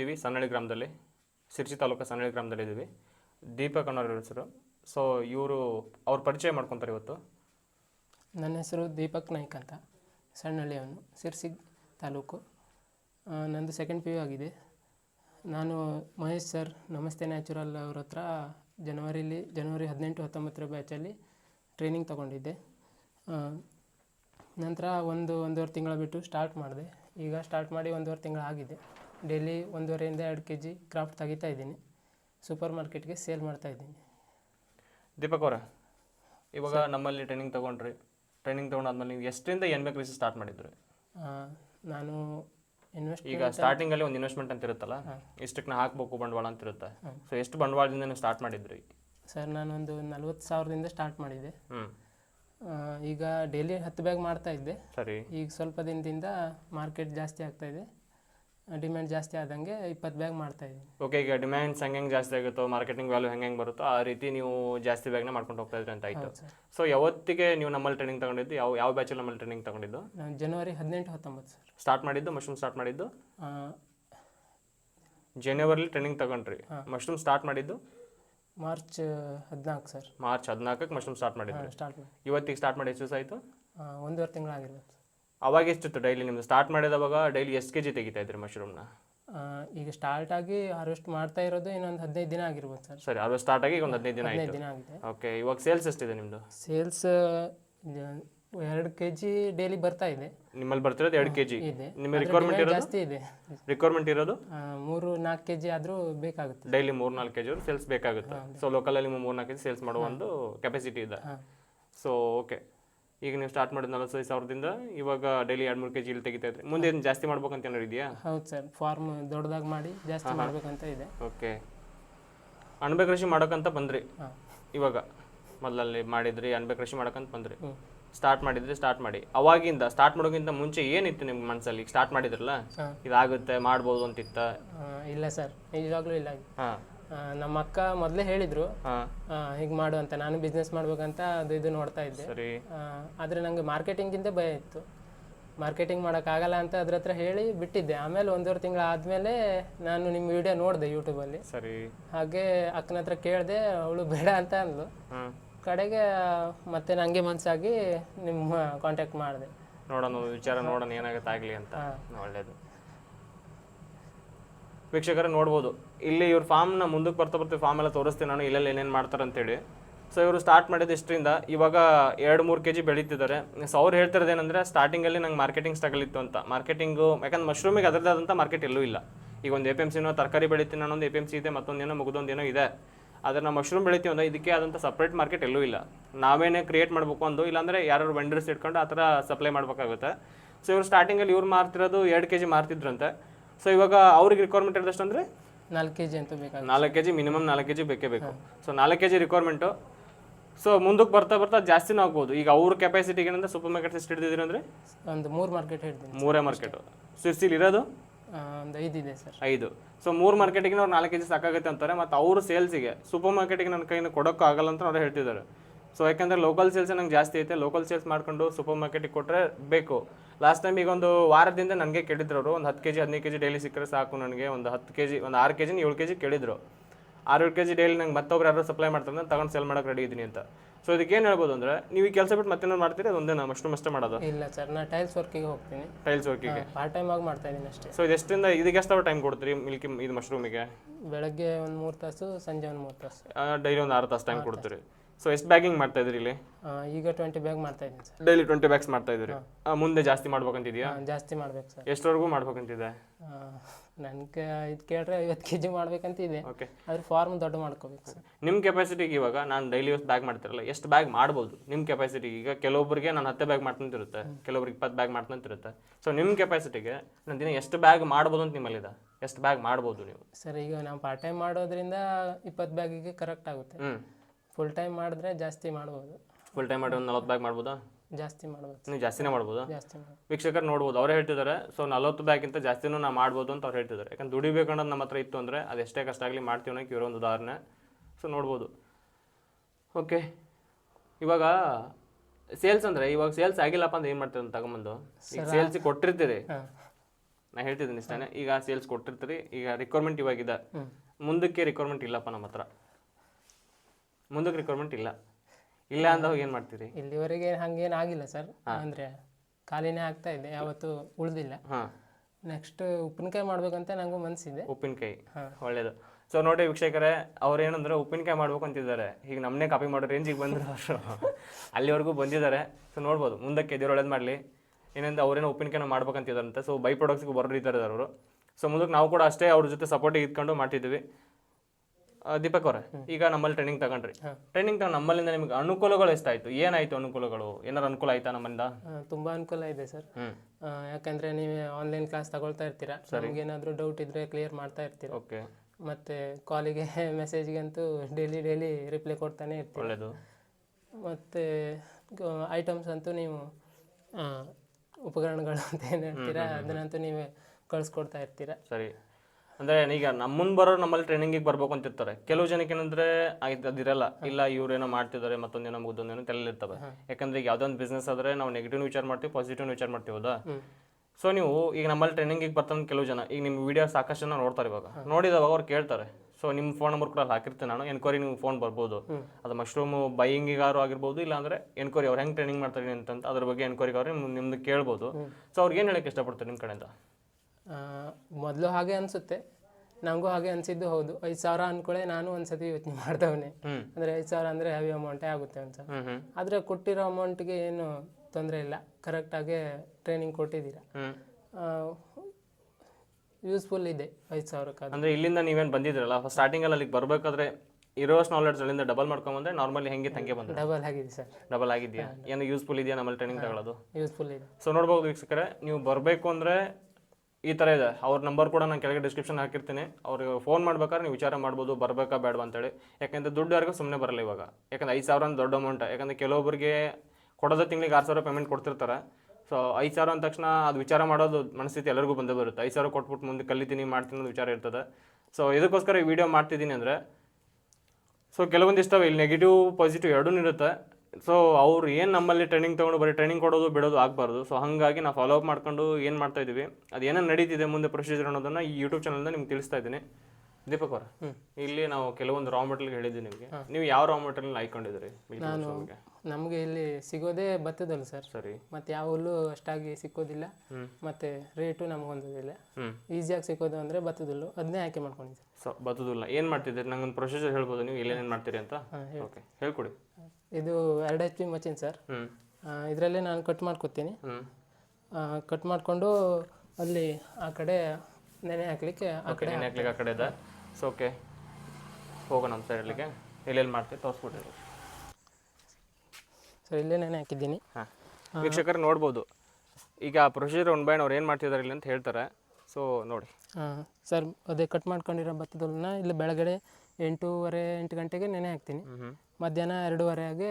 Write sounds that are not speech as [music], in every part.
ಸಣ್ಣಳ್ಳಿ ಸನ್ನಳ್ಳಿ ಗ್ರಾಮದಲ್ಲಿ ಶಿರ್ಸಿ ತಾಲೂಕು ಸನ್ನಳ್ಳಿ ಗ್ರಾಮದಲ್ಲಿ ಇದ್ದೀವಿ. ದೀಪಕ್ ಅನ್ನೋರ ಹೆಸರು. ಸೊ ಇವರು ಅವ್ರ ಪರಿಚಯ ಮಾಡ್ಕೊತಾರೆ ಇವತ್ತು. ನನ್ನ ಹೆಸರು ದೀಪಕ್ ನಾಯ್ಕ್ ಅಂತ. ಸಣ್ಣಹಳ್ಳಿಯವನು ಸಿರ್ಸಿ ತಾಲೂಕು. ನಂದು ಸೆಕೆಂಡ್ ಪಿ ಯು ಆಗಿದೆ. ನಾನು ಮಹೇಶ್ ಸರ್ ನಮಸ್ತೆ ನ್ಯಾಚುರಲ್ ಅವ್ರ ಹತ್ರ ಜನವರಿಲಿ, ಜನವರಿ ಹದಿನೆಂಟು, ಹತ್ತೊಂಬತ್ತರ ಬ್ಯಾಚಲ್ಲಿ ಟ್ರೈನಿಂಗ್ ತೊಗೊಂಡಿದ್ದೆ. ನಂತರ ಒಂದು, ಒಂದೂವರೆ ತಿಂಗಳ ಬಿಟ್ಟು ಸ್ಟಾರ್ಟ್ ಮಾಡಿದೆ. ಈಗ ಸ್ಟಾರ್ಟ್ ಮಾಡಿ ಒಂದೂವರೆ ತಿಂಗಳು ಆಗಿದೆ ಡೈಲಿ ಒಂದೂವರೆಯಿಂದ ಎರಡು ಕೆ ಜಿ ಕ್ರಾಫ್ಟ್ ತೆಗಿತಾ ಇದ್ದೀನಿ. ಸೂಪರ್ ಮಾರ್ಕೆಟ್ಗೆ ಸೇಲ್ ಮಾಡ್ತಾ ಇದ್ದೀನಿ. ದೀಪಕ್ ಅವರ ಇವಾಗ ನಮ್ಮಲ್ಲಿ ಟ್ರೈನಿಂಗ್ ತೊಗೊಂಡ್ರಿ. ಟ್ರೈನಿಂಗ್ ತೊಗೊಂಡಾದ್ಮೇಲೆ ನೀವು ಎಷ್ಟರಿಂದ ಏನು ಬೇಕು ಕೃಷಿ ಸ್ಟಾರ್ಟ್ ಮಾಡಿದ್ರಿ? ಆ, ನಾನು ಇನ್ವೆಸ್ಟ್ ಈಗ ಸ್ಟಾರ್ಟಿಂಗಲ್ಲಿ ಒಂದು ಇನ್ವೆಸ್ಟ್ಮೆಂಟ್ ಅಂತ ಇರುತ್ತಲ್ಲ ಇಷ್ಟಕ್ಕೆ ನಾ ಹಾಕ್ಬೇಕು ಬಂಡವಾಳ ಅಂತ ಇರುತ್ತೆ. ಸೊ ಎಷ್ಟು ಬಂಡವಾಳದಿಂದ ನೀವು ಸ್ಟಾರ್ಟ್ ಮಾಡಿದ್ರಿ? ಸರ್ ನಾನೊಂದು ನಲ್ವತ್ತು ಸಾವಿರದಿಂದ ಸ್ಟಾರ್ಟ್ ಮಾಡಿದ್ದೆ ಹ್ಞೂ ಆ, ಈಗ ಡೈಲಿ ಹತ್ತು ಬ್ಯಾಗ್ ಮಾಡ್ತಾ ಇದ್ದೆ. ಸರಿ. ಈಗ ಸ್ವಲ್ಪ ದಿನದಿಂದ ಮಾರ್ಕೆಟ್ ಜಾಸ್ತಿ ಆಗ್ತಾ ಇದೆ. ಡಿಮ್ಯಾಂಡ್ ಜಾಸ್ತಿ ಆದಂಗೆ ಇಪ್ಪತ್ತು ಬ್ಯಾಗ್ ಮಾಡ್ತಾ ಇದ್ದೀನಿ. ಓಕೆ ಈಗ ಡಿಮ್ಯಾಂಡ್ಸ್ ಹೆಂಗೆ ಹೆಂಗೆ ಜಾಸ್ತಿ ಆಗುತ್ತೋ ಮಾರ್ಕೆಟಿಂಗ್ ವ್ಯಾಲ್ಯೂ ಹೆಂಗೆ ಹೆಂಗೆ ಬರುತ್ತೋ ಆ ರೀತಿ ನೀವು ಜಾಸ್ತಿ ಬ್ಯಾಗ್ನ ಮಾಡ್ಕೊಂಡು ಹೋಗ್ತಾ ಇದ್ರಿ ಅಂತ ಆಯಿತು. ಸೊ ಯಾವತ್ತಿಗೆ ನೀವು ನಮ್ಮಲ್ಲಿ ಟ್ರೈನಿಂಗ್ ತಗೊಂಡಿದ್ದು ಯಾವ ಯಾವ ಬ್ಯಾಚಲ್ಲಿ ನಮ್ಮಲ್ಲಿ ಟ್ರೈನಿಂಗ್ ತಗೊಂಡಿದ್ದು? ನಾನು ಜನವರಿ ಹದಿನೆಂಟು ಹತ್ತೊಂಬತ್ತು ಸರ್. ಸ್ಟಾರ್ಟ್ ಮಾಡಿದ್ದು ಮಶ್ರೂಮ್ ಸ್ಟಾರ್ಟ್ ಮಾಡಿದ್ದು? ಜನವರಿಲಿ ಟ್ರೈನಿಂಗ್ ತಗೊಂಡ್ರಿ. ಮಶ್ರೂಮ್ ಸ್ಟಾರ್ಟ್ ಮಾಡಿದ್ದು? ಮಾರ್ಚ್ ಹದಿನಾಲ್ಕು ಸರ್. ಮಾರ್ಚ್ ಹದಿನಾಲ್ಕಕ್ಕೆ ಮಶ್ರೂಮ್ ಸ್ಟಾರ್ಟ್ ಮಾಡಿದ್ರಿ. ಸ್ಟಾರ್ಟ್ ಇವತ್ತಿಗೆ ಸ್ಟಾರ್ಟ್ ಮಾಡಿ ಎಷ್ಟು ದಿವಸ ಆಯಿತು? ಒಂದೂವರೆ ತಿಂಗಳಾಗಿರ್ಬೋದು ಸರ್. ಅವಾಗ ಎಷ್ಟಿತ್ತು ಡೈಲಿ ನಿಮ್ದು? ಸ್ಟಾರ್ಟ್ ಮಾಡಿದವಾಗ ಡೈಲಿ ಎಷ್ಟು ಕೆ ಜಿ ತೆಗಿತಾ ಇದ್ರಿ ಮಶ್ರೂಮ್ನ ಈಗ ಸ್ಟಾರ್ಟ್ ಆಗಿ ಹಾರ್ವೆಸ್ಟ್ ಮಾಡ್ತಾ ಇರೋದು ಇನ್ನೊಂದು ಹದಿನೈದು ದಿನ ಆಗಿರ್ಬೋದು ಸರ್ ಸರಿ ಅದು ಸ್ಟಾರ್ಟ್ ಆಗಿ ಈಗ ಒಂದು ಹದಿನೈದು ದಿನ ಆಯಿತು. ಹದಿನೈದು ದಿನ ಆಗಿದೆ. ಓಕೆ ಇವಾಗ ಸೇಲ್ಸ್ ಎಷ್ಟಿದೆ ನಿಮ್ಮದು ಸೇಲ್ಸ್ ಎರಡು ಕೆ ಜಿ ಡೈಲಿ ಬರ್ತಾ ಇದೆ. ನಿಮ್ಮಲ್ಲಿ ಬರ್ತಿರೋದು ಎರಡು ಕೆ ಜಿ ಇದೆ. ನಿಮ್ಮ ರಿಕ್ವೈರ್ಮೆಂಟ್ ಇರೋದು? ಜಾಸ್ತಿ ಇದೆ. ರಿಕ್ವೈರ್ಮೆಂಟ್ ಇರೋದು? ಆ, ಮೂರು ನಾಲ್ಕು ಕೆ ಜಿ ಆದರೂ ಬೇಕಾಗುತ್ತೆ. ಡೈಲಿ ಮೂರು ನಾಲ್ಕು ಕೆ ಜಿ ಸೇಲ್ಸ್ ಬೇಕಾಗುತ್ತೆ. ಸೊ ಲೋಕಲಲ್ಲಿ ನಿಮ್ಮ ಮೂರು ನಾಲ್ಕು ಕೆ ಜಿ ಸೇಲ್ಸ್ ಮಾಡುವ ಒಂದು ಕೆಪಾಸಿಟಿ ಇದೆ. ಸೊ ಓಕೆ ಈಗ ನೀವು ಸ್ಟಾರ್ಟ್ ಮಾಡಿದ ನಲವತ್ತೈದು ಸಾವಿರದಿಂದ ಇವಾಗ ಡೈಲಿ ಎರಡು ಮೂರು ಕೆ ಜಿ ಇಲ್ಲಿ ತೆಗಿತಾ ಇದ್ರೆ. ಮುಂದೆ ಏನು ಜಾಸ್ತಿ ಮಾಡ್ಬೇಕಂತ ಏನಾರು ಇದೆಯಾ? ಹೌದು ಸರ್ ಫಾರ್ಮ್ ದೊಡ್ಡದಾಗಿ ಮಾಡಿ ಜಾಸ್ತಿ ಮಾಡ್ಬೇಕಂತ ಇದೆ. ಓಕೆ ಅಣಬೆ ಕೃಷಿ ಮಾಡೋಕ್ಕಂತ ಬಂದ್ರಿ. ಇವಾಗ ಮೊದಲಲ್ಲಿ ಮಾಡಿದ್ರಿ ಅಣಬೆ ಕೃಷಿ ಮಾಡೋಕ್ಕಂತ ಬಂದ್ರಿ. ಸ್ಟಾರ್ಟ್ ಮಾಡಿದ್ರೆ ಸ್ಟಾರ್ಟ್ ಮಾಡಿ. ಅವಾಗಿಂದ ಸ್ಟಾರ್ಟ್ ಮಾಡೋಕ್ಕಿಂತ ಮುಂಚೆ ಏನಿತ್ತು ನಿಮ್ಮ ಮನಸ್ಸಲ್ಲಿ ಸ್ಟಾರ್ಟ್ ಮಾಡಿದ್ರಲ್ಲ? ಇದಾಗುತ್ತೆ ಮಾಡ್ಬೋದು ಅಂತಿತ್ತ? ಇಲ್ಲ ಸರ್ ನಿಜವಾಗ್ಲೂ ಇಲ್ಲ. ಹಾಂ. ನಮ್ಮ ಅಕ್ಕ ಮೊದಲೇ ಹೇಳಿದ್ರು. ಹೀಗೆ ಮಾಡು ಅಂತ ನಾನು ಬಿಸ್ನೆಸ್ ಮಾಡ್ಬೇಕಂತ ಅದು ಇದು ನೋಡ್ತಾ ಇದ್ದೆ. ಸರಿ. ನಂಗೆ ಆದರೆ ನನಗೆ ಮಾರ್ಕೆಟಿಂಗಿಂದ ಭಯ ಇತ್ತು. ಮಾರ್ಕೆಟಿಂಗ್ ಮಾಡೋಕ್ಕಾಗಲ್ಲ ಅಂತ ಅದ್ರ ಹತ್ರ ಹೇಳಿ ಬಿಟ್ಟಿದ್ದೆ. ಆಮೇಲೆ ಒಂದೂವರೆ ತಿಂಗಳು ಆದಮೇಲೆ ನಾನು ನಿಮ್ಮ ವಿಡಿಯೋ ನೋಡಿದೆ ಯೂಟ್ಯೂಬಲ್ಲಿ ಸರಿ. ಹಾಗೆ ಅಕ್ಕನ ಹತ್ರ ಕೇಳಿದೆ ಅವಳು ಬೇಡ ಅಂತ ಅಂದ್ಲು. ಕಡೆಗೆ ಮತ್ತೆ ನನಗೆ ಮನಸ್ಸಾಗಿ ನಿಮ್ಮ ಕಾಂಟ್ಯಾಕ್ಟ್ ಮಾಡಿದೆ. ನೋಡೋಣ ವಿಚಾರ ನೋಡೋಣ ಏನಾಗುತ್ತೆ ಆಗಲಿ ಅಂತ. ಒಳ್ಳೇದು. ವೀಕ್ಷಕರೇ ನೋಡ್ಬೋದು. ಇಲ್ಲಿ ಇವ್ರ ಫಾರ್ಮ್ನ ಮುಂದಕ್ಕೆ ಬರ್ತಾ ಬರ್ತೀವಿ ಫಾರ್ಮ್ ಎಲ್ಲ ತೋರಿಸ್ತೀನಿ ನಾನು, ಇಲ್ಲೆಲ್ಲ ಏನೇನು ಮಾಡ್ತಾರೆ ಅಂತೇಳಿ. ಸೊ ಇವರು ಸ್ಟಾರ್ಟ್ ಮಾಡಿದ ಇಷ್ಟರಿಂದ ಇವಾಗ ಎರಡು ಮೂರು ಕೆ ಜಿ ಬೆಳೀತಿದ್ದಾರೆ. ಸೊ ಅವ್ರು ಹೇಳ್ತಿರೋದು ಏನಂದರೆ ಸ್ಟಾರ್ಟಿಂಗಲ್ಲಿ ನಂಗೆ ಮಾರ್ಕೆಟಿಂಗ್ ಸ್ಟ್ರಗಲ್ ಇತ್ತು ಅಂತ. ಮಾರ್ಕೆಟಿಂಗು ಯಾಕಂದ್ರೆ ಮಶ್ರೂಮಿಗೆ ಅದರದೇ ಆದಂಥ ಮಾರ್ಕೆಟ್ ಎಲ್ಲೂ ಇಲ್ಲ. ಈಗ ಒಂದು ಎ ಪಿ ಎಂ ಸಿನೋ ತರಕಾರಿ ಬೆಳಿತೀನಿ ನಾನೊಂದು ಎ ಪಿ ಎಂ ಸಿ ಇದೆ ಮತ್ತೊಂದೇನೋ ಮುಗಿದೊಂದೇನೋ ಇದೆ. ಆದರೆ ನಾವು ಮಶ್ರೂಮ್ ಬೆಳಿತೀವಿ ಅಂದ್ರೆ ಇದಕ್ಕೆ ಆದಂಥ ಸಪ್ರೇಟ್ ಮಾರ್ಕೆಟ್ ಎಲ್ಲೂ ಇಲ್ಲ. ನಾವೇನೇ ಕ್ರಿಯೇಟ್ ಮಾಡಬೇಕು ಅಂದು ಇಲ್ಲಾಂದರೆ ಯಾರು ವೆಂಡರ್ಸ್ ಇಟ್ಕೊಂಡು ಆ ಥರ ಸಪ್ಲೈ ಮಾಡಬೇಕಾಗುತ್ತೆ. ಸೊ ಇವರು ಸ್ಟಾರ್ಟಿಂಗಲ್ಲಿ ಇವ್ರು ಮಾರ್ತಿರೋದು ಎರಡು ಕೆ ಜಿ ಮಾರ್ತಿದ್ರಂತೆ. ಸೊ ಇವಾಗ ಅವ್ರಿಗೆ ರಿಕ್ವೈರ್ಮೆಂಟ್ ಇರೋದಷ್ಟು ಅಂದರೆ? ನಾಲ್ಕು ಕೆ ಜಿ ಅಂತ ಬೇಕಾಗುತ್ತೆ. ನಾಲ್ಕು ಕೆ ಜಿ ಮಿನಿಮಮ್ ನಾಲ್ಕು ಕೆ ಜಿ ಬೇಕೇ. ಬೇಕು ಸೊ ನಾಲ್ಕು ಕೆ ಜಿ ರಿಕ್ವೈರ್ಮೆಂಟು ಸೊ ಮುಂದಕ್ಕೆ ಬರ್ತಾ ಬರ್ತಾ ಜಾಸ್ತಿನೂ ಆಗ್ಬೋದು. ಈಗ ಅವ್ರ ಕೆಪಾಸಿಟಿಗೆ ಏನಂದ್ರೆ ಸೂಪರ್ ಮಾರ್ಕೆಟ್ ಎಷ್ಟು ಹಿಡಿದಿದ್ರಿ ಅಂದರೆ? ಒಂದು ಮೂರು ಮಾರ್ಕೆಟ್ ಹೇಳ್ತೀನಿ ಮೂರೇ ಮಾರ್ಕೆಟು ಸಿರ್ಸಿಲಿ ಇರೋದು? ಒಂದು ಐದು ಇದೆ ಸರ್. ಐದು. ಸೊ ಮೂರು ಮಾರ್ಕೆಟಿಗೆ ಅವ್ರು ನಾಲ್ಕು ಕೆ ಜಿ ಸಾಕಾಗುತ್ತೆ ಅಂತಾರೆ. ಮತ್ತು ಅವ್ರ ಸೇಲ್ಸಿಗೆ ಸೂಪರ್ ಮಾರ್ಕೆಟಿಗೆ ನನ್ನ ಕೈಯಿಂದ ಕೊಡೋಕ್ಕೂ ಆಗಲ್ಲ ಅಂತ ಅವ್ರು ಹೇಳ್ತಿದ್ದಾರೆ. ಸೊ ಯಾಕಂದರೆ ಲೋಕಲ್ ಸೇಲ್ಸ್ ನಂಗೆ ಜಾಸ್ತಿ ಐತೆ. ಲೋಕಲ್ ಸೇಲ್ಸ್ ಮಾಡ್ಕೊಂಡು ಸೂಪರ್ ಮಾರ್ಕೆಟಿಗೆ ಕೊಟ್ಟರೆ ಬೇಕು. ಲಾಸ್ಟ್ ಟೈಮ್ ಈಗ ಒಂದು ವಾರದಿಂದ ನನಗೆ ಕೇಳಿದ್ರು ಅವರು ಒಂದು ಹತ್ತು ಕೆ ಜಿ ಹದಿನೈದು ಕೆ ಜಿ ಡೈಲಿ ಸಿಕ್ಕರೆ ಸಾಕು ನನಗೆ ಒಂದು ಹತ್ತು ಕೆ ಜಿ ಒಂದು ಆರು ಕೆ ಜಿನ ಏಳು ಕೆ ಜಿ ಕೇಳಿದ್ರು. ಆರು ಏಳು ಕೆ ಜಿ ಡೈಲಿ ನಂಗೆ ಮತ್ತೊಬ್ರು ಯಾರು ಸಪ್ಲೈ ಮಾಡ್ತಾರೆ ನಾನು ತಗೊಂಡು ಸೇಲ್ ಮಾಡೋಕೆ ರೆಡಿ ಇದ್ದೀನಿ ಅಂತ. ಸೊ ಇದಕ್ಕೆ ಏನು ಹೇಳ್ಬೋದು ಅಂದರೆ ನೀವು ಈ ಕೆಲಸ ಬಿಟ್ಟು ಮತ್ತೇನೋ ಮಾಡ್ತೀರಿ? ಅದೊಂದೇ ನಾ ಅಷ್ಟು ಅಷ್ಟೇ ಮಾಡೋದು. ಇಲ್ಲ ಸರ್ ನಾನು ಟೈಲ್ಸ್ ವರ್ಕಿಗೆ ಹೋಗ್ತೀನಿ. ಟೈಲ್ಸ್ ವರ್ಕಿಗೆ ಪಾರ್ಟ್ ಟೈಮ್ ಆಗಿ ಮಾಡ್ತಾ ಇದ್ದೀನಿ ಅಷ್ಟೇ. ಸೊ ಇದೆಷ್ಟಿಂದ ಇದಕ್ಕೆ ಎಷ್ಟು ಟೈಮ್ ಕೊಡ್ತೀರಿ ಮಿಲ್ಕಿ ಇದು ಮಶ್ರೂಮಿಗೆ ಬೆಳಗ್ಗೆ ಒಂದು ಮೂರು ತಾಸು ಸಂಜೆ ಒಂದು ಮೂರು ತಾಸು. ಡೈಲಿ ಒಂದು ಆರು ತಾಸು ಟೈಮ್ ಕೊಡ್ತೀರಿ. ಸೊ ಎಷ್ಟು ಬ್ಯಾಗಿಂಗ್ ಮಾಡ್ತಾ ಇದ್ರಿ ಇಲ್ಲಿ? ಆ, ಈಗ ಟ್ವೆಂಟಿ ಬ್ಯಾಗ್ ಮಾಡ್ತಾ ಇದ್ದೀನಿ ಸರ್. ಡೈಲಿ ಟ್ವೆಂಟಿ ಬ್ಯಾಗ್ಸ್ ಮಾಡ್ತಾ ಇದ್ರಿ. ಆ, ಮುಂದೆ ಜಾಸ್ತಿ ಮಾಡ್ಬೇಕಂತಿದ್ಯಾ? ಆ, ಜಾಸ್ತಿ ಮಾಡ್ಬೇಕು ಸರ್. ಎಷ್ಟವರೆಗೂ ಮಾಡ್ಬೇಕಂತಿದೆ ನನಗೆ ಇದು ಕೇಳ್ರೆ ಐವತ್ತು ಕೆ ಜಿ ಮಾಡ್ಬೇಕಂತ ಇದೆ ಓಕೆ ಅದ್ರ ಫಾರ್ಮ್ ದೊಡ್ಡ ಮಾಡ್ಕೋಬೇಕು ಸರ್. ನಿಮ್ಮ ಕೆಪಾಸಿಟಿಗೆ ಇವಾಗ ನಾನು ಡೈಲಿ ಬ್ಯಾಗ್ ಮಾಡ್ತಿರಲ್ಲ ಎಷ್ಟು ಬ್ಯಾಗ್ ಮಾಡ್ಬೋದು? ನಿಮ್ಮ ಕೆಪಾಸಿಟಿಗೆ ಈಗ ಕೆಲವೊಬ್ಬರಿಗೆ ನಾನು ಹತ್ತು ಬ್ಯಾಗ್ ಮಾಡ್ತಂತಿರುತ್ತೆ ಕೆಲವೊಬ್ರಿಗೆ ಇಪ್ಪತ್ತು ಬ್ಯಾಗ್ ಮಾಡ್ತಂತಿರುತ್ತೆ. ಸೊ ನಿಮ್ಮ ಕೆಪಾಸಿಟಿಗೆ ನಾನು ದಿನ ಎಷ್ಟು ಬ್ಯಾಗ್ ಮಾಡ್ಬೋದು ಅಂತ ನಿಮ್ಮಲ್ಲಿದೆ? ಎಷ್ಟು ಬ್ಯಾಗ್ ಮಾಡ್ಬೋದು ನೀವು? ಸರ್ ಈಗ ನಾವು ಪಾರ್ಟ್ ಟೈಮ್ ಮಾಡೋದ್ರಿಂದ ಇಪ್ಪತ್ತು ಬ್ಯಾಗಿಗೆ ಕರೆಕ್ಟ್ ಆಗುತ್ತೆ. ಹ್ಞೂ ಫುಲ್ ಟೈಮ್ ಮಾಡಿದ್ರೆ ಜಾಸ್ತಿ ಮಾಡ್ಬೋದು. ಫುಲ್ ಟೈಮ್ ಮಾಡಿ ಒಂದು ನಲವತ್ತು ಬ್ಯಾಗ್ ಮಾಡ್ಬೋದಾ? ಜಾಸ್ತಿ ಮಾಡ್ಬೋದು. ನೀವು ಜಾಸ್ತಿನೇ ಮಾಡ್ಬೋದು? ಜಾಸ್ತಿ ಮಾಡ್ಬೋದು. ವೀಕ್ಷಕರು ನೋಡ್ಬೋದು ಅವರೇ ಹೇಳ್ತಿದ್ದಾರೆ ಸೊ ನಲವತ್ತು ಬ್ಯಾಗಿಂತ ಜಾಸ್ತಿನೂ ನಾವು ಮಾಡ್ಬೋದು ಅಂತ ಅವ್ರು ಹೇಳ್ತಿದ್ದಾರೆ. ಯಾಕಂದ್ರೆ ದುಡಿಬೇಕು ಅನ್ನೋದು ನಮ್ಮ ಹತ್ರ ಇತ್ತು ಅಂದರೆ ಅದು ಎಷ್ಟೇ ಕಷ್ಟ ಆಗಲಿ ಮಾಡ್ತೀವಿ ಅನ್ನೋಕೆ ಇವರೊಂದು ಉದಾಹರಣೆ. ಸೊ ನೋಡ್ಬೋದು. ಓಕೆ ಇವಾಗ ಸೇಲ್ಸ್ ಅಂದರೆ ಇವಾಗ ಸೇಲ್ಸ್ ಆಗಿಲ್ಲಪ್ಪ ಅಂದ್ರೆ ಏನು ಮಾಡ್ತೀರಿ ಅಂತ ತಗೊಂಬಂದು? ಈಗ ಸೇಲ್ಸ್ ಕೊಟ್ಟಿರ್ತೀರಿ. ನಾ ಹೇಳ್ತಿದ್ದೀನಿ ಇಷ್ಟೇ ಈಗ ಸೇಲ್ಸ್ ಕೊಟ್ಟಿರ್ತೀರಿ. ಈಗ ರಿಕ್ವೈರ್ಮೆಂಟ್ ಇವಾಗಿದೆ. ಮುಂದಕ್ಕೆ ರಿಕ್ವೈರ್ಮೆಂಟ್ ಇಲ್ಲಪ್ಪ ನಮ್ಮ ಹತ್ರ. ಮುಂದಕ್ಕೆ ರಿಕ್ವೈರ್ಮೆಂಟ್ ಇಲ್ಲ. ಇಲ್ಲ ಅಂದಾಗ ಏನು ಮಾಡ್ತೀರಿ? ಇಲ್ಲಿವರೆಗೆ ಹಂಗೇನು ಆಗಿಲ್ಲ ಸರ್. ಅಂದರೆ ಖಾಲಿನೇ ಆಗ್ತಾ ಇದೆ ಯಾವತ್ತು ಉಳಿದಿಲ್ಲ. ಹಾಂ. ನೆಕ್ಸ್ಟ್ ಉಪ್ಪಿನಕಾಯಿ ಮಾಡ್ಬೇಕಂತ ನನಗೂ ಮನಸ್ಸಿದೆ ಉಪ್ಪಿನಕಾಯಿ. ಒಳ್ಳೇದು. ಸೊ ನೋಡಿ ವೀಕ್ಷಕರೇ ಅವ್ರು ಏನಂದ್ರೆ ಉಪ್ಪಿನಕಾಯಿ ಮಾಡ್ಬೇಕು ಅಂತಿದ್ದಾರೆ. ಈಗ ನಮ್ಮನ್ನೇ ಕಾಪಿ ಮಾಡೋ ರೇಂಜಿಗೆ ಬಂದರು ಅವರು. [laughs] ಅಲ್ಲಿವರೆಗೂ ಬಂದಿದ್ದಾರೆ. ಸೊ ನೋಡ್ಬೋದು ಮುಂದಕ್ಕೆ ದೇವ್ರು ಒಳ್ಳೇದು ಮಾಡಲಿ. ಏನಂದ್ರೆ ಅವ್ರೇನೋ ಉಪ್ಪಿನಕಾಯಿನ ಅಂತ ಸೊ ಬೈ ಪ್ರಾಡಕ್ಟ್ಸ್ಗೆ ಬರೋರಿದ್ದಾರೆ ಅವರು. ಸೊ ಮುಂದಕ್ಕೆ ನಾವು ಕೂಡ ಅಷ್ಟೇ ಅವ್ರ ಜೊತೆ ಸಪೋರ್ಟಿಗೆ ಇದ್ಕೊಂಡು ಮಾಡ್ತಿದ್ವಿ ದೀಪಕ್ ಅವರೇ ಈಗ ನಮ್ಮಲ್ಲಿ ಟ್ರೈನಿಂಗ್ ತಗೊಂಡ್ರಿ. ಟ್ರೈನಿಂಗ್ ತಗೊಂಡು ನಮ್ಮಲ್ಲಿಂದ ನಿಮ್ಗೆ ಅನುಕೂಲಗಳು ಎಷ್ಟಾಯ್ತು? ಏನಾಯ್ತು ಅನುಕೂಲಗಳು? ಏನಾರು ಅನುಕೂಲ ಆಯ್ತಾ ನಮ್ಮಿಂದ? ತುಂಬ ಅನುಕೂಲ ಇದೆ ಸರ್. ಯಾಕಂದ್ರೆ ನೀವು ಆನ್ಲೈನ್ ಕ್ಲಾಸ್ ತಗೊಳ್ತಾ ಇರ್ತೀರಾ? ಏನಾದರೂ ಡೌಟ್ ಇದ್ರೆ ಕ್ಲಿಯರ್ ಮಾಡ್ತಾ ಇರ್ತೀರಾ? ಓಕೆ ಮತ್ತೆ ಕಾಲಿಗೆ ಮೆಸೇಜ್ಗೆ ಅಂತೂ ಡೈಲಿ ಡೈಲಿ ರಿಪ್ಲೈ ಕೊಡ್ತಾನೆ ಒಳ್ಳೆಯದು ಮತ್ತೆ ಮತ್ತು ಐಟಮ್ಸ್ ಅಂತೂ ನೀವು ಉಪಕರಣಗಳು ಅಂತ ಏನು ಹೇಳ್ತೀರಾ? ಅದನ್ನಂತೂ ನೀವೇ ಕಳಿಸ್ಕೊಡ್ತಾ ಇರ್ತೀರಾ? ಸರಿ. ಅಂದ್ರೆ ಈಗ ನಮ್ಮ ಮುಂದೆ ಬರೋರು ನಮ್ಮಲ್ಲಿ ಟ್ರೈನಿಂಗಿಗೆ ಬರ್ಬೇಕು ಅಂತಿರ್ತಾರೆ. ಕೆಲವು ಜನಕ್ಕೆ ಏನಂದ್ರೆ ಆಯ್ತು ಅದಿರಲ್ಲ. ಇಲ್ಲ ಇವ್ರೇನೋ ಮಾಡ್ತಿದ್ದಾರೆ ಮತ್ತೊಂದೇನೋ ಮುಗ್ದೊಂದೇನೋ ತಲೆಯಲ್ಲಿ ಇರ್ತವೆ ಯಾಕಂದ್ರೆ ಈಗ ಯಾವ್ದೋ ಒಂದು ಬಿಸ್ನೆಸ್ ಆದರೆ ನಾವು ನೆಗೆಟಿವ್ ವಿಚಾರ ಮಾಡ್ತೀವಿ ಪಾಸಿಟಿವ್ ವಿಚಾರ ಮಾಡ್ತೀವಿ ಹೌದಾ? ಸೊ ನೀವು ಈಗ ನಮ್ಮಲ್ಲಿ ಟ್ರೈನಿಂಗಿಗೆ ಬರ್ತಾನೆ ಕೆಲವು ಜನ. ಈಗ ನಿಮ್ಮ ವಿಡಿಯೋ ಸಾಕಷ್ಟು ಜನ ನೋಡ್ತಾರೆ ಇವಾಗ. ನೋಡಿದಾಗ ಅವ್ರು ಕೇಳ್ತಾರೆ. ಸೊ ನಿಮ್ಮ ಫೋನ್ ನಂಬರ್ ಕೂಡ ಹಾಕಿರ್ತೀನಿ ನಾನು. ಎನ್ಕ್ವೈರಿ ನೀವು ಫೋನ್ ಬರ್ಬೋದು. ಅದು ಮಶ್ರೂಮ್ ಬೈಯಿಂಗಿಗಾರು ಆಗಿರ್ಬೋದು ಇಲ್ಲ ಅಂದ್ರೆ ಎನ್ಕ್ವೈರಿ ಅವ್ರು ಹೆಂಗೆ ಟ್ರೈನಿಂಗ್ ಮಾಡ್ತಾರೆ ಅಂತ ಅದ್ರ ಬಗ್ಗೆ ಎನ್ಕ್ವೈರಿ ಅವ್ರು ನಿಮ್ದು ಕೇಳ್ಬೋದು. ಸೊ ಅವ್ರಿಗೆ ಏನು ಹೇಳಕ್ಕೆ ಇಷ್ಟಪಡ್ತಾರೆ ನಿಮ್ಮ ಕಡೆಯಿಂದ? ಮೊದಲು ಹಾಗೆ ಅನಿಸುತ್ತೆ. ನನಗೂ ಹಾಗೆ ಅನಿಸಿದ್ದು ಹೌದು. ಐದು ಸಾವಿರ ಅಂದ್ಕೊಳ್ಳೆ ನಾನು ಒಂದ್ಸತಿ ಯೋಚನೆ ಮಾಡ್ತವನೆ ಅಂದ್ರೆ ಐದು ಸಾವಿರ ಅಂದರೆ ಹೆವಿ ಅಮೌಂಟೇ ಆಗುತ್ತೆ ಅಂತ. ಆದರೆ ಕೊಟ್ಟಿರೋ ಅಮೌಂಟ್ಗೆ ಏನು ತೊಂದರೆ ಇಲ್ಲ. ಕರೆಕ್ಟಾಗಿ ಟ್ರೈನಿಂಗ್ ಕೊಟ್ಟಿದ್ದೀರಾ. ಯೂಸ್ಫುಲ್ ಇದೆ ಐದು ಸಾವಿರಕ್ಕೆ ಅಂದರೆ ಇಲ್ಲಿಂದ ನೀವೇನು ಬಂದಿದ್ರಲ್ಲ ಸ್ಟಾರ್ಟಿಂಗ್ ಅಲ್ಲಿ ಅಲ್ಲಿಗೆ ಬರಬೇಕಾದ್ರೆ ಇರೋಷ್ಟು ನಾಲೆಡ್ಜ್ ಅಲ್ಲಿಂದ ಡಬಲ್ ಮಾಡ್ಕೊಂಬಂದ್ರೆ ನಾರ್ಮಲಿ ಹೆಂಗೆ ತಂಗೆ ಬಂದ ಡಬಲ್ ಆಗಿದೆ ಸರ್. ಡಬಲ್ ಆಗಿದೆಯಾ? ಏನು ಯೂಸ್ಫುಲ್ ಇದೆಯಾ ನಮ್ಮಲ್ಲಿ ಟ್ರೈನಿಂಗ್ ತಗೊಳ್ಳೋದು ಯೂಸ್ಫುಲ್ ಇದೆ. ಸೊ ನೋಡ್ಬೋದು ವೀಕ್ಷಕರೇ ನೀವು ಬರಬೇಕು ಅಂದರೆ ಈ ಥರ ಇದೆ. ಅವ್ರ ನಂಬರ್ ಕೂಡ ನಾನು ಕೆಳಗೆ ಡಿಸ್ಕ್ರಿಪ್ಷನ್ ಹಾಕಿರ್ತೀನಿ. ಅವ್ರಿಗೆ ಫೋನ್ ಮಾಡ್ಬೇಕಾದ್ರೆ ನೀವು ವಿಚಾರ ಮಾಡ್ಬೋದು, ಬರಬೇಕಾ ಬೇಡವಾ ಅಂತೇಳಿ. ಯಾಕೆಂದರೆ ದುಡ್ಡು ಯಾರಿಗೂ ಸುಮ್ಮನೆ ಬರಲ್ಲ ಇವಾಗ. ಯಾಕಂದ್ರೆ ಐದು ಸಾವಿರ ಅಂದ್ರೆ ದೊಡ್ಡ ಅಮೌಂಟ್ ಯಾಕಂದರೆ ಕೆಲವೊಬ್ಬರಿಗೆ ಕೊಡೋದು ತಿಂಗಳಿಗೆ ಆರು ಸಾವಿರ ಪೇಮೆಂಟ್ ಕೊಡ್ತಿರ್ತಾರೆ. ಸೊ ಐದು ಸಾವಿರ ಅಂದ ತಕ್ಷಣ ಅದು ವಿಚಾರ ಮಾಡೋದು ಮನಸ್ಥಿತಿ ಎಲ್ಲರಿಗೂ ಬಂದೇ ಬರುತ್ತೆ. ಐದು ಸಾವಿರ ಕೊಟ್ಬಿಟ್ಟು ಮುಂದೆ ಕಲಿತೀನಿ, ಮಾಡ್ತೀನಿ ಅನ್ನೋದು ವಿಚಾರ ಇರ್ತದೆ. ಸೊ ಇದಕ್ಕೋಸ್ಕರ ಈ ವಿಡಿಯೋ ಮಾಡ್ತಿದ್ದೀನಿ ಅಂದರೆ ಸೊ ಕೆಲವೊಂದಿಷ್ಟವೆ, ಇಲ್ಲಿ ನೆಗೆಟಿವ್ ಪಾಸಿಟಿವ್ ಎರಡೂ ಇರುತ್ತೆ. ಸೊ ಅವ್ರು ಏನು ನಮ್ಮಲ್ಲಿ ಟ್ರೈನಿಂಗ್ ತೊಗೊಂಡು ಬರೀ ಟ್ರೈನಿಂಗ್ ಕೊಡೋದು ಬಿಡೋದು ಆಗಬಾರ್ದು. ಸೊ ಹಾಗಾಗಿ ನಾವು ಫಾಲೋ ಅಪ್ ಮಾಡ್ಕೊಂಡು ಏನು ಮಾಡ್ತಾ ಇದ್ದೀವಿ ಅದು ಏನೇನು ನಡೀತಿದೆ ಮುಂದೆ ಪ್ರೊಸೀಜರ್ ಅನ್ನೋದನ್ನ ಈ ಯೂಟ್ಯೂಬ್ ಚಾನಲ್ನ ನಿಮ್ಗೆ ತಿಳಿಸ್ತಾ ಇದ್ದೀನಿ. ದೀಪಕ್ ಅವರ ಇಲ್ಲಿ ನಾವು ಕೆಲವೊಂದು ರಾ ಮೆಟೀರಿಯಲ್ ಹೇಳಿದ್ವಿ ನಿಮಗೆ. ನೀವು ಯಾವ ರಾ ಮೆಟೀರಿಯಲ್ ಆಯ್ಕೊಂಡಿದ್ರಿ ನಾನು ನಮಗೆ ಇಲ್ಲಿ ಸಿಗೋದೇ ಬತ್ತದಲ್ಲ ಸರ್. ಸರಿ. ಮತ್ತೆ ಯಾವ ಹುಲ್ಲು ಅಷ್ಟಾಗಿ ಸಿಕ್ಕೋದಿಲ್ಲ. ಮತ್ತೆ ರೇಟು ನಮ್ಗೆ ಹೊಂದೋದಿಲ್ಲ. ಹ್ಞೂ ಈಸಿಯಾಗಿ ಸಿಕ್ಕೋದು ಅಂದ್ರೆ ಬತ್ತದಲ್ಲು ಅದನ್ನೇ ಆಯ್ಕೆ ಮಾಡ್ಕೊಂಡಿದ್ದೆ ಸೊ ಬತ್ತದಿಲ್ಲ ಏನು ಮಾಡ್ತಿದ್ದೀರಿ? ನಂಗೊಂದು ಪ್ರೊಸೀಜರ್ ಹೇಳ್ಬೋದು ನೀವು? ಏನೇನು ಮಾಡ್ತೀರಿ ಅಂತ? ಓಕೆ ಹೇಳ್ಕೊಡಿ. ಇದು ಎರಡು ಎಚ್ ಪಿ ಮಚಿನ್ ಸರ್ ಹ್ಞೂ ಇದರಲ್ಲೇ ನಾನು ಕಟ್ ಮಾಡ್ಕೊತೀನಿ. ಕಟ್ ಮಾಡಿಕೊಂಡು ಅಲ್ಲಿ ಆ ಕಡೆ ನೆನೆ ಹಾಕ್ಲಿಕ್ಕೆ ಆ ಕಡೆ ನೆನೆ ಹಾಕ್ಲಿಕ್ಕೆ ಆ ಕಡೆ ಇದೆ. ಸೊ ಓಕೆ ಹೋಗೋಣ ಅಂತ ಹೇಳಲಿಕ್ಕೆ ಎಲ್ಲೆಲ್ಲಿ ಮಾಡ್ತೀವಿ ತೋರಿಸ್ಬಿಟ್ಟಿರಿ. ಸೊ ಇಲ್ಲೇ ನೆನೆ ಹಾಕಿದ್ದೀನಿ. ಹಾಂ. ವೀಕ್ಷಕರು ನೋಡ್ಬೋದು. ಈಗ ಪ್ರೊಸೀಜರ್ ಒನ್ ಬೈ ಅವ್ರು ಏನು ಮಾಡ್ತಿದ್ದಾರೆ ಇಲ್ಲಿ ಅಂತ ಹೇಳ್ತಾರೆ. ಸೊ ನೋಡಿ. ಸರ್ ಅದೇ ಕಟ್ ಮಾಡ್ಕೊಂಡಿರೋ ಭತ್ತದ ಹುಲ್ಲನ್ನ ಇಲ್ಲಿ ಬೆಳಗಡೆ ಎಂಟೂವರೆ ಎಂಟು ಗಂಟೆಗೆ ನೆನೆ ಹಾಕ್ತೀನಿ. ಮಧ್ಯಾಹ್ನ ಮಧ್ಯಾಹ್ನ ಎರಡೂವರೆಗೆ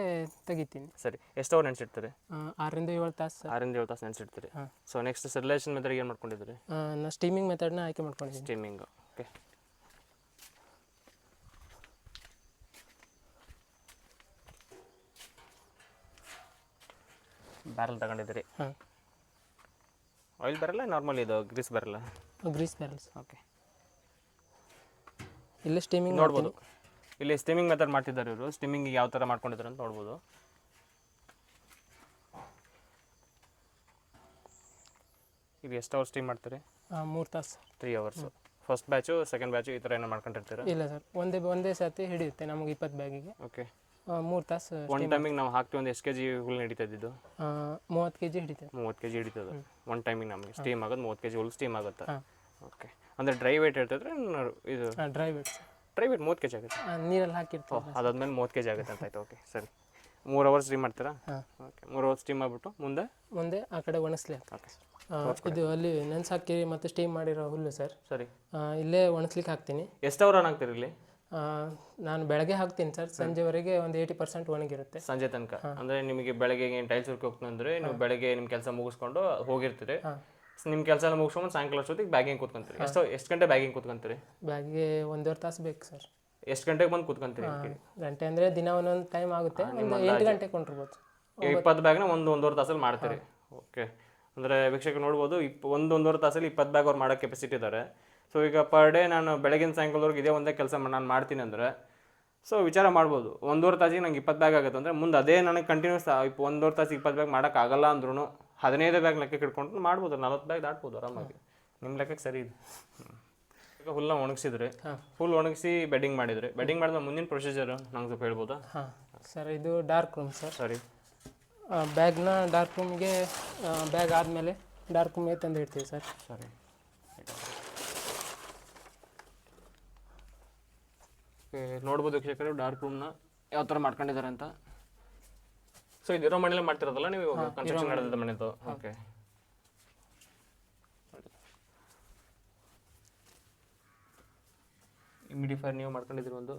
ತೆಗಿತೀನಿ. ಸರಿ ಎಷ್ಟು ಅವ್ರು ನೆನೆಸಿಡ್ತಾರೆ? ಆರರಿಂದ ಏಳು ತಾಸು ಆರಿಂದ ಏಳು ತಾಸು ನೆನೆಸಿಡ್ತಾರೆ. ಹಾಂ. ಸೊ ನೆಕ್ಸ್ಟ್ ಸೆಲ್ಯುಲೇಷನ್ ಮೆಥಡ್ ಏನು ಮಾಡ್ಕೊಂಡಿದ್ದೀರಿ? ನಾನು ಸ್ಟೀಮಿಂಗ್ ಮೆಥಡ್ನ ಆಯ್ಕೆ ಮಾಡ್ಕೊಂಡಿದ್ದೀನಿ. ಸ್ಟೀಮಿಂಗ್ ಓಕೆ ಬ್ಯಾರಲ್ ತಗೊಂಡಿದ್ದೀರಿ. ಹಾಂ. ಆಯಿಲ್ ಬರಲ್ಲ ನಾರ್ಮಲ್ ಇದು ಗ್ರೀಸ್ ಬರಲ್ಲ ಗ್ರೀಸ್ ಬ್ಯಾರಲ್ಸ್ ಓಕೆ. ಇಲ್ಲೇ ಸ್ಟೀಮಿಂಗ್ ನೋಡ್ಬೋದು. ಇಲ್ಲಿ ಸ್ಟೀಮಿಂಗ್ ಮೆಥಡ್ ಮಾಡ್ತಿದ್ದಾರೆ ಇವರು. ಸ್ಟೀಮಿಂಗ್ ಯಾವ ಥರ ಮಾಡ್ಕೊಂಡಿದ್ದಾರೆ ಅಂತ ನೋಡ್ಬೋದು. ಇದು ಎಷ್ಟು ಅವರ್ ಸ್ಟೀಮ್ ಮಾಡ್ತಾರೆ? ಮೂರು ತಾಸು. Three hours first batch second batch ಈ ಥರ ಏನೋ ಮಾಡ್ಕೊಂಡಿರ್ತೀರಾ? ಇಲ್ಲ ಸರ್. ಒಂದೇ ಒಂದೇ ಸರ್ತಿ ಹಿಡಿಯುತ್ತೆ ನಮಗೆ ಇಪ್ಪತ್ತು ಬ್ಯಾಗಿಗೆ ಓಕೆ ಮೂರು ತಾಸು ಒನ್ ಟೈಮಿಗೆ ನಾವು ಹಾಕ್ತೀವಿ ಒಂದು ಎಷ್ಟು ಕೆ ಜಿ ಹುಲ್ಲು ನಡೀತಾ ಇದ್ದಿದ್ದು. ಮೂವತ್ತು ಕೆಜಿ ಹಿಡಿತೇವೆ ಮೂವತ್ತು ಕೆ ಜಿ ಹಿಡಿತದೆ. ಒನ್ ಟೈಮಿಗೆ ನಮಗೆ ಸ್ಟೀಮ್ ಆಗೋದು ಮೂವತ್ತು ಕೆ ಜಿ ಹುಲ್ಲು ಸ್ಟೀಮ್ ಆಗುತ್ತೆ ಓಕೆ ಅಂದರೆ ಡ್ರೈ ವೇಟ್ ಹೇಳ್ತಿದ್ರೆ ಇದು ಡ್ರೈ ವೇಟ್ ಡ್ರೈ ವೇಟ್ ಮೂವತ್ತು ಕೆಜಿ ಆಗುತ್ತೆ. ನೀರಲ್ಲಿ ಹಾಕಿರ್ತೀವಿ ಅದಾದ್ಮೇಲೆ ಮೂವತ್ತು ಕೆ ಜಿ ಆಗುತ್ತೆ ಅಂತ ಆಯ್ತು. ಓಕೆ ಸರಿ. ಮೂರು ಅವರ್ಸ್ ಸ್ಟೀಮ್ ಮಾಡ್ತೀರಾ? ಓಕೆ ಮೂರು ಅವರ್ಸ್ ಸ್ಟೀಮ್ ಮಾಡಿಬಿಟ್ಟು ಮುಂದೆ? ಮುಂದೆ ಆ ಕಡೆ ಒಣಸ್ಲಿ ಓಕೆ ಇದು ಅಲ್ಲಿ ನೆನ್ಸ್ ಹಾಕಿ ಮತ್ತೆ ಸ್ಟೀಮ್ ಮಾಡಿರೋ ಹುಲ್ಲು ಸರ್. ಸರಿ. ಇಲ್ಲೇ ಒಣಸ್ಲಿಕ್ಕೆ ಹಾಕ್ತೀನಿ. ಎಷ್ಟು ಅವರ್ ಹಾಕ್ತೀರಿ ಇಲ್ಲಿ? ನಾನು ಬೆಳಗ್ಗೆ ಹಾಕ್ತೀನಿ ಸರ್. ಸಂಜೆವರೆಗೆ ಒಂದು ಏಯ್ಟಿ ಪರ್ಸೆಂಟ್ ಒಣಗಿರುತ್ತೆ. ಸಂಜೆ ತನಕ. ಅಂದ್ರೆ ನಿಮಗೆ ಬೆಳಗ್ಗೆ ಏನು ಟೈಲ್ಸ್ ವರ್ಕ್ ಹೋಗ್ತಂದ್ರೆ ನೀವು ಬೆಳಗ್ಗೆ ನಿಮ್ಮ ಕೆಲಸ ಮುಗಿಸ್ಕೊಂಡು ಹೋಗಿರ್ತೀರಿ. ನಿಮ್ಮ ಕೆಲಸ ಎಲ್ಲ ಮುಗಿಸ್ಕೊಂಡು ಸಾಯಂಕಾಲ ಅಷ್ಟೊತ್ತಿಗೆ ಬ್ಯಾಗಿಂಗ್ ಕೂತ್ಕೊಂತೀರಿ? ಎಷ್ಟು ಎಷ್ಟು ಗಂಟೆ ಬ್ಯಾಗಿಂಗ್ ಕೂತ್ಕೊಂತೀರಿ? ಬ್ಯಾಗ್ಗೆ ಒಂದೂವರೆ ತಾಸು ಬೇಕು ಸರ್. ಎಷ್ಟು ಗಂಟೆಗೆ ಬಂದು ಕೂತ್ಕೊಂತೀರಿ ಗಂಟೆ ಅಂದರೆ ದಿನ ಒಂದೊಂದು ಟೈಮ್ ಆಗುತ್ತೆ. ಒಂದು ಎಂಟು ಗಂಟೆಗೆ ಕೊಂಡಿರ್ಬೋದು ಇಪ್ಪತ್ತು ಬ್ಯಾಗ್ನ ಒಂದು ಒಂದೂವರೆ ತಾಸಲ್ಲಿ ಮಾಡ್ತೀರಿ. ಓಕೆ. ಅಂದರೆ ವೀಕ್ಷಕ ನೋಡ್ಬೋದು ಇಪ್ ಒಂದು ಒಂದೂವರೆ ತಾಸಲ್ಲಿ ಇಪ್ಪತ್ತು ಬ್ಯಾಗ್ ಅವ್ರು ಮಾಡೋ ಕೆಪಾಸಿಟಿ ಇದ್ದಾರೆ ಸೊ ಈಗ ಪರ್ ಡೇ ನಾನು ಬೆಳಗಿನ ಸಾಯಂಕಾಲದವರೆಗೆ ಇದೇ ಒಂದೇ ಕೆಲಸ ನಾನು ಮಾಡ್ತೀನಿ ಅಂದರೆ ಸೊ ವಿಚಾರ ಮಾಡ್ಬೋದು. ಒಂದೂವರೆ ತಾಸಿಗೆ ನಂಗೆ ಇಪ್ಪತ್ತು ಬ್ಯಾಗ್ ಆಗುತ್ತೆ ಅಂದರೆ ಮುಂದೆ ಅದೇ ನನಗೆ ಕಂಟಿನ್ಯೂಸ್ ಇಪ್ಪ ಒಂದೂವರೆ ತಾಸಿಗೆ ಇಪ್ಪತ್ತು ಬ್ಯಾಗ್ ಮಾಡೋಕ್ಕಾಗಲ್ಲ ಅಂದ್ರೂ ಹದಿನೈದು ಬ್ಯಾಗ್ ಲೆಕ್ಕ ಇಟ್ಕೊಂಡು ಮಾಡ್ಬೋದು ನಲ್ವತ್ತು ಬ್ಯಾಗ್ ದಾಟ್ಬೋದು ಆರಾಮಾಗಿ. ನಿಮ್ಮ ಲೆಕ್ಕಕ್ಕೆ ಸರಿ ಇದೆ. ಈಗ ಹುಲ್ಲ ಒಣಗಿಸಿದ್ರಿ. ಫುಲ್ ಒಣಗಿಸಿ ಬೆಡ್ಡಿಂಗ್ ಮಾಡಿದ್ರಿ. ಬೆಡ್ಡಿಂಗ್ ಮಾಡಿದ ಮುಂದಿನ ಪ್ರೊಸೀಜರ್ ನಂಗೆ ಸ್ವಲ್ಪ ಹೇಳ್ಬೋದಾ? ಹಾಂ. ಸರ್ ಇದು ಡಾರ್ಕ್ ರೂಮ್ ಸರ್. ಸರಿ. ಬ್ಯಾಗ್ನ ಡಾರ್ಕ್ ರೂಮ್ಗೆ ಬ್ಯಾಗ್ ಆದಮೇಲೆ ಡಾರ್ಕ್ ರೂಮ್ಗೆ ತಂದು ಇಡ್ತೀವಿ ಸರ್. ಸರಿ. ನೋಡ್ಬೋದು ವೀಕ್ಷಕರು ಡಾರ್ಕ್ ರೂಮ್ನ ಯಾವ ಥರ ಮಾಡ್ಕೊಂಡಿದ್ದಾರೆ ಅಂತ. ಸೊ ಇದಿರೋ ಮನೇಲಿ ಮಾಡ್ತಿರೋದಲ್ಲ ನೀವು ಕನ್ಸ್ಟ್ರಕ್ಷನ್ ನಡೆದಿದ್ದ ಮನೆದು? ಓಕೆ ಇಮಿಡಿಫೈರ್ ನೀವು ಮಾಡ್ಕೊಂಡಿದ್ರಿ ಒಂದು?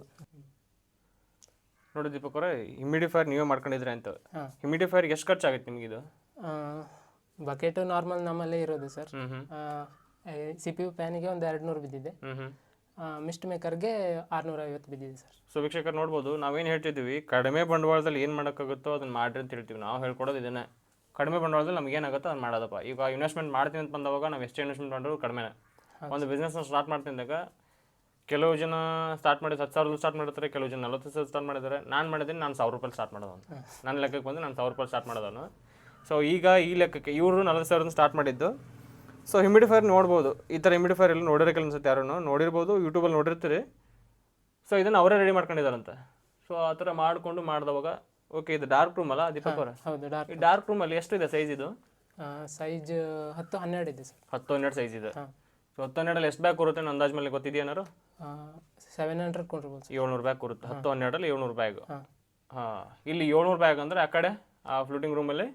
ನೋಡಿ ದೀಪಕ್ ಅವರೇ ಇಮಿಡಿಫೈರ್ ನೀವೇ ಮಾಡ್ಕೊಂಡಿದ್ರಿ ಅಂತ. ಇಮಿಡಿಫೈರ್ಗೆ ಇಮಿಡಿಫೈರ್ ಎಷ್ಟು ಖರ್ಚಾಗುತ್ತೆ ನಿಮ್ಗೆ ಇದು? ಬಕೆಟು ನಾರ್ಮಲ್ ನಮ್ಮಲ್ಲೇ ಇರೋದು ಸರ್. ಸಿ ಪಿ ಯು ಪ್ಯಾನಿಗೆ ಒಂದು ಎರಡು ನೂರು ಬಿದ್ದಿದೆ ಮಿಸ್ಟ್ ಮೇಕರ್ಗೆ ಆರುನೂರ ಐವತ್ತು ಬಿದ್ದಿದೆ ಸರ್. ಸೊ ವೀಕ್ಷಕರು ನೋಡ್ಬೋದು ನಾವೇನು ಹೇಳ್ತಿದ್ದೀವಿ ಕಡಿಮೆ ಬಂಡವಾಳದಲ್ಲಿ ಏನು ಮಾಡೋಕ್ಕಾಗುತ್ತೋ ಅದನ್ನ ಮಾಡಿರಿ ಅಂತ ಹೇಳ್ತೀವಿ. ನಾವು ಹೇಳ್ಕೊಡೋದು ಇದನ್ನೇ. ಕಡಿಮೆ ಬಂಡವಾಳದಲ್ಲಿ ನಮ್ಗೆ ಏನಾಗುತ್ತೋ ಅದನ್ನ ಮಾಡೋದಪ್ಪ. ಈಗ ಇನ್ವೆಸ್ಟ್ಮೆಂಟ್ ಮಾಡ್ತೀನಿ ಅಂತ ಬಂದವಾಗ ನಾವು ಎಷ್ಟು ಇನ್ವೆಸ್ಟ್ಮೆಂಟ್ ಮಾಡಿದ್ರು ಕಡಿಮೆ ಒಂದು ಬಿಸ್ನೆಸ್ನ ಸ್ಟಾರ್ಟ್ ಮಾಡ್ತಿದ್ದಾಗ ಕೆಲವು ಜನ ಸ್ಟಾರ್ಟ್ ಮಾಡಿ ಹತ್ತು ಸಾವಿರದಲ್ಲಿ ಸ್ಟಾರ್ಟ್ ಮಾಡಿರ್ತಾರೆ ಕೆಲವು ಜನ ನಲ್ವತ್ತು ಸಾವಿರ ಸ್ಟಾರ್ಟ್ ಮಾಡಿದ್ದಾರೆ. ನಾನು ಮಾಡಿದ್ದೀನಿ ನಾನು ಸಾವಿರ ರೂಪಾಯಿ ಸ್ಟಾರ್ಟ್ ಮಾಡೋದು ನನ್ನ ಲೆಕ್ಕಕ್ಕೆ ಬಂದು ನಾನು ಸಾವಿರ ರೂಪಾಯಿ ಸ್ಟಾರ್ಟ್ ಮಾಡೋದನ್ನು ಸೊ ಈಗ ಈ ಲೆಕ್ಕಕ್ಕೆ ಇವರು ನಲ್ವತ್ತು ಸಾವಿರದ ಸ್ಟಾರ್ಟ್ ಮಾಡಿದ್ದು ಸೊ ಹಿಮಿಡಿಫೈರ್ ನೋಡ್ಬೋದು. ಈ ಥರ ಹಿಮಿಡಿಫೈರ್ ಎಲ್ಲ ನೋಡಿರೋ ಅನ್ಸುತ್ತೆ ಯಾರೂ ನೋಡಿರ್ಬೋದು ಯೂಟ್ಯೂಬಲ್ಲಿ ನೋಡಿರ್ತೀರಿ. ಸೊ ಇದನ್ನು ಅವರೇ ರೆಡಿ ಮಾಡ್ಕೊಂಡಿದ್ದಾರಂತೆ. ಸೊ ಆ ಥರ ಮಾಡಿಕೊಂಡು ಮಾಡಿದವಾಗ ಓಕೆ ಇದು ಡಾರ್ಕ್ ರೂಮ್ ಅಲ್ಲ ದೀಪಕ್ ಅವರ? ಹೌದು ಡಾರ್ಕ್ ಈ ಡಾರ್ಕ್ ರೂಮಲ್ಲಿ ಎಷ್ಟಿದೆ ಸೈಜ್ ಇದು? ಸೈಜ್ ಹತ್ತು ಹನ್ನೆರಡು ಇದೆ ಸರ್. ಹತ್ತು ಹನ್ನೆರಡು ಸೈಜ್ ಇದೆ. ಸೊ ಹತ್ತು ಹನ್ನೆರಡಲ್ಲಿ ಎಷ್ಟು ಬ್ಯಾಗ್ ಕೊರುತ್ತೆ ಅಂದಾಜ್ ಮೇಲೆ ಗೊತ್ತಿದೆಯೇನಾರು ಸೆವೆನ್ ಹಂಡ್ರೆಡ್ ಕೊಡ್ಬೋದು ಏಳ್ನೂರು ಬ್ಯಾಗ್ ಕೊರುತ್ತೆ ಹತ್ತು ಹನ್ನೆರಡಲ್ಲಿ ಏಳ್ನೂರು ಬ್ಯಾಗ್ ಹಾಂ. ಇಲ್ಲಿ ಏಳ್ನೂರು ಬ್ಯಾಗ್ ಅಂದರೆ ಆ ಕಡೆ ಆ ಫ್ಲೂಟಿಂಗ್ ರೂಮಲ್ಲಿ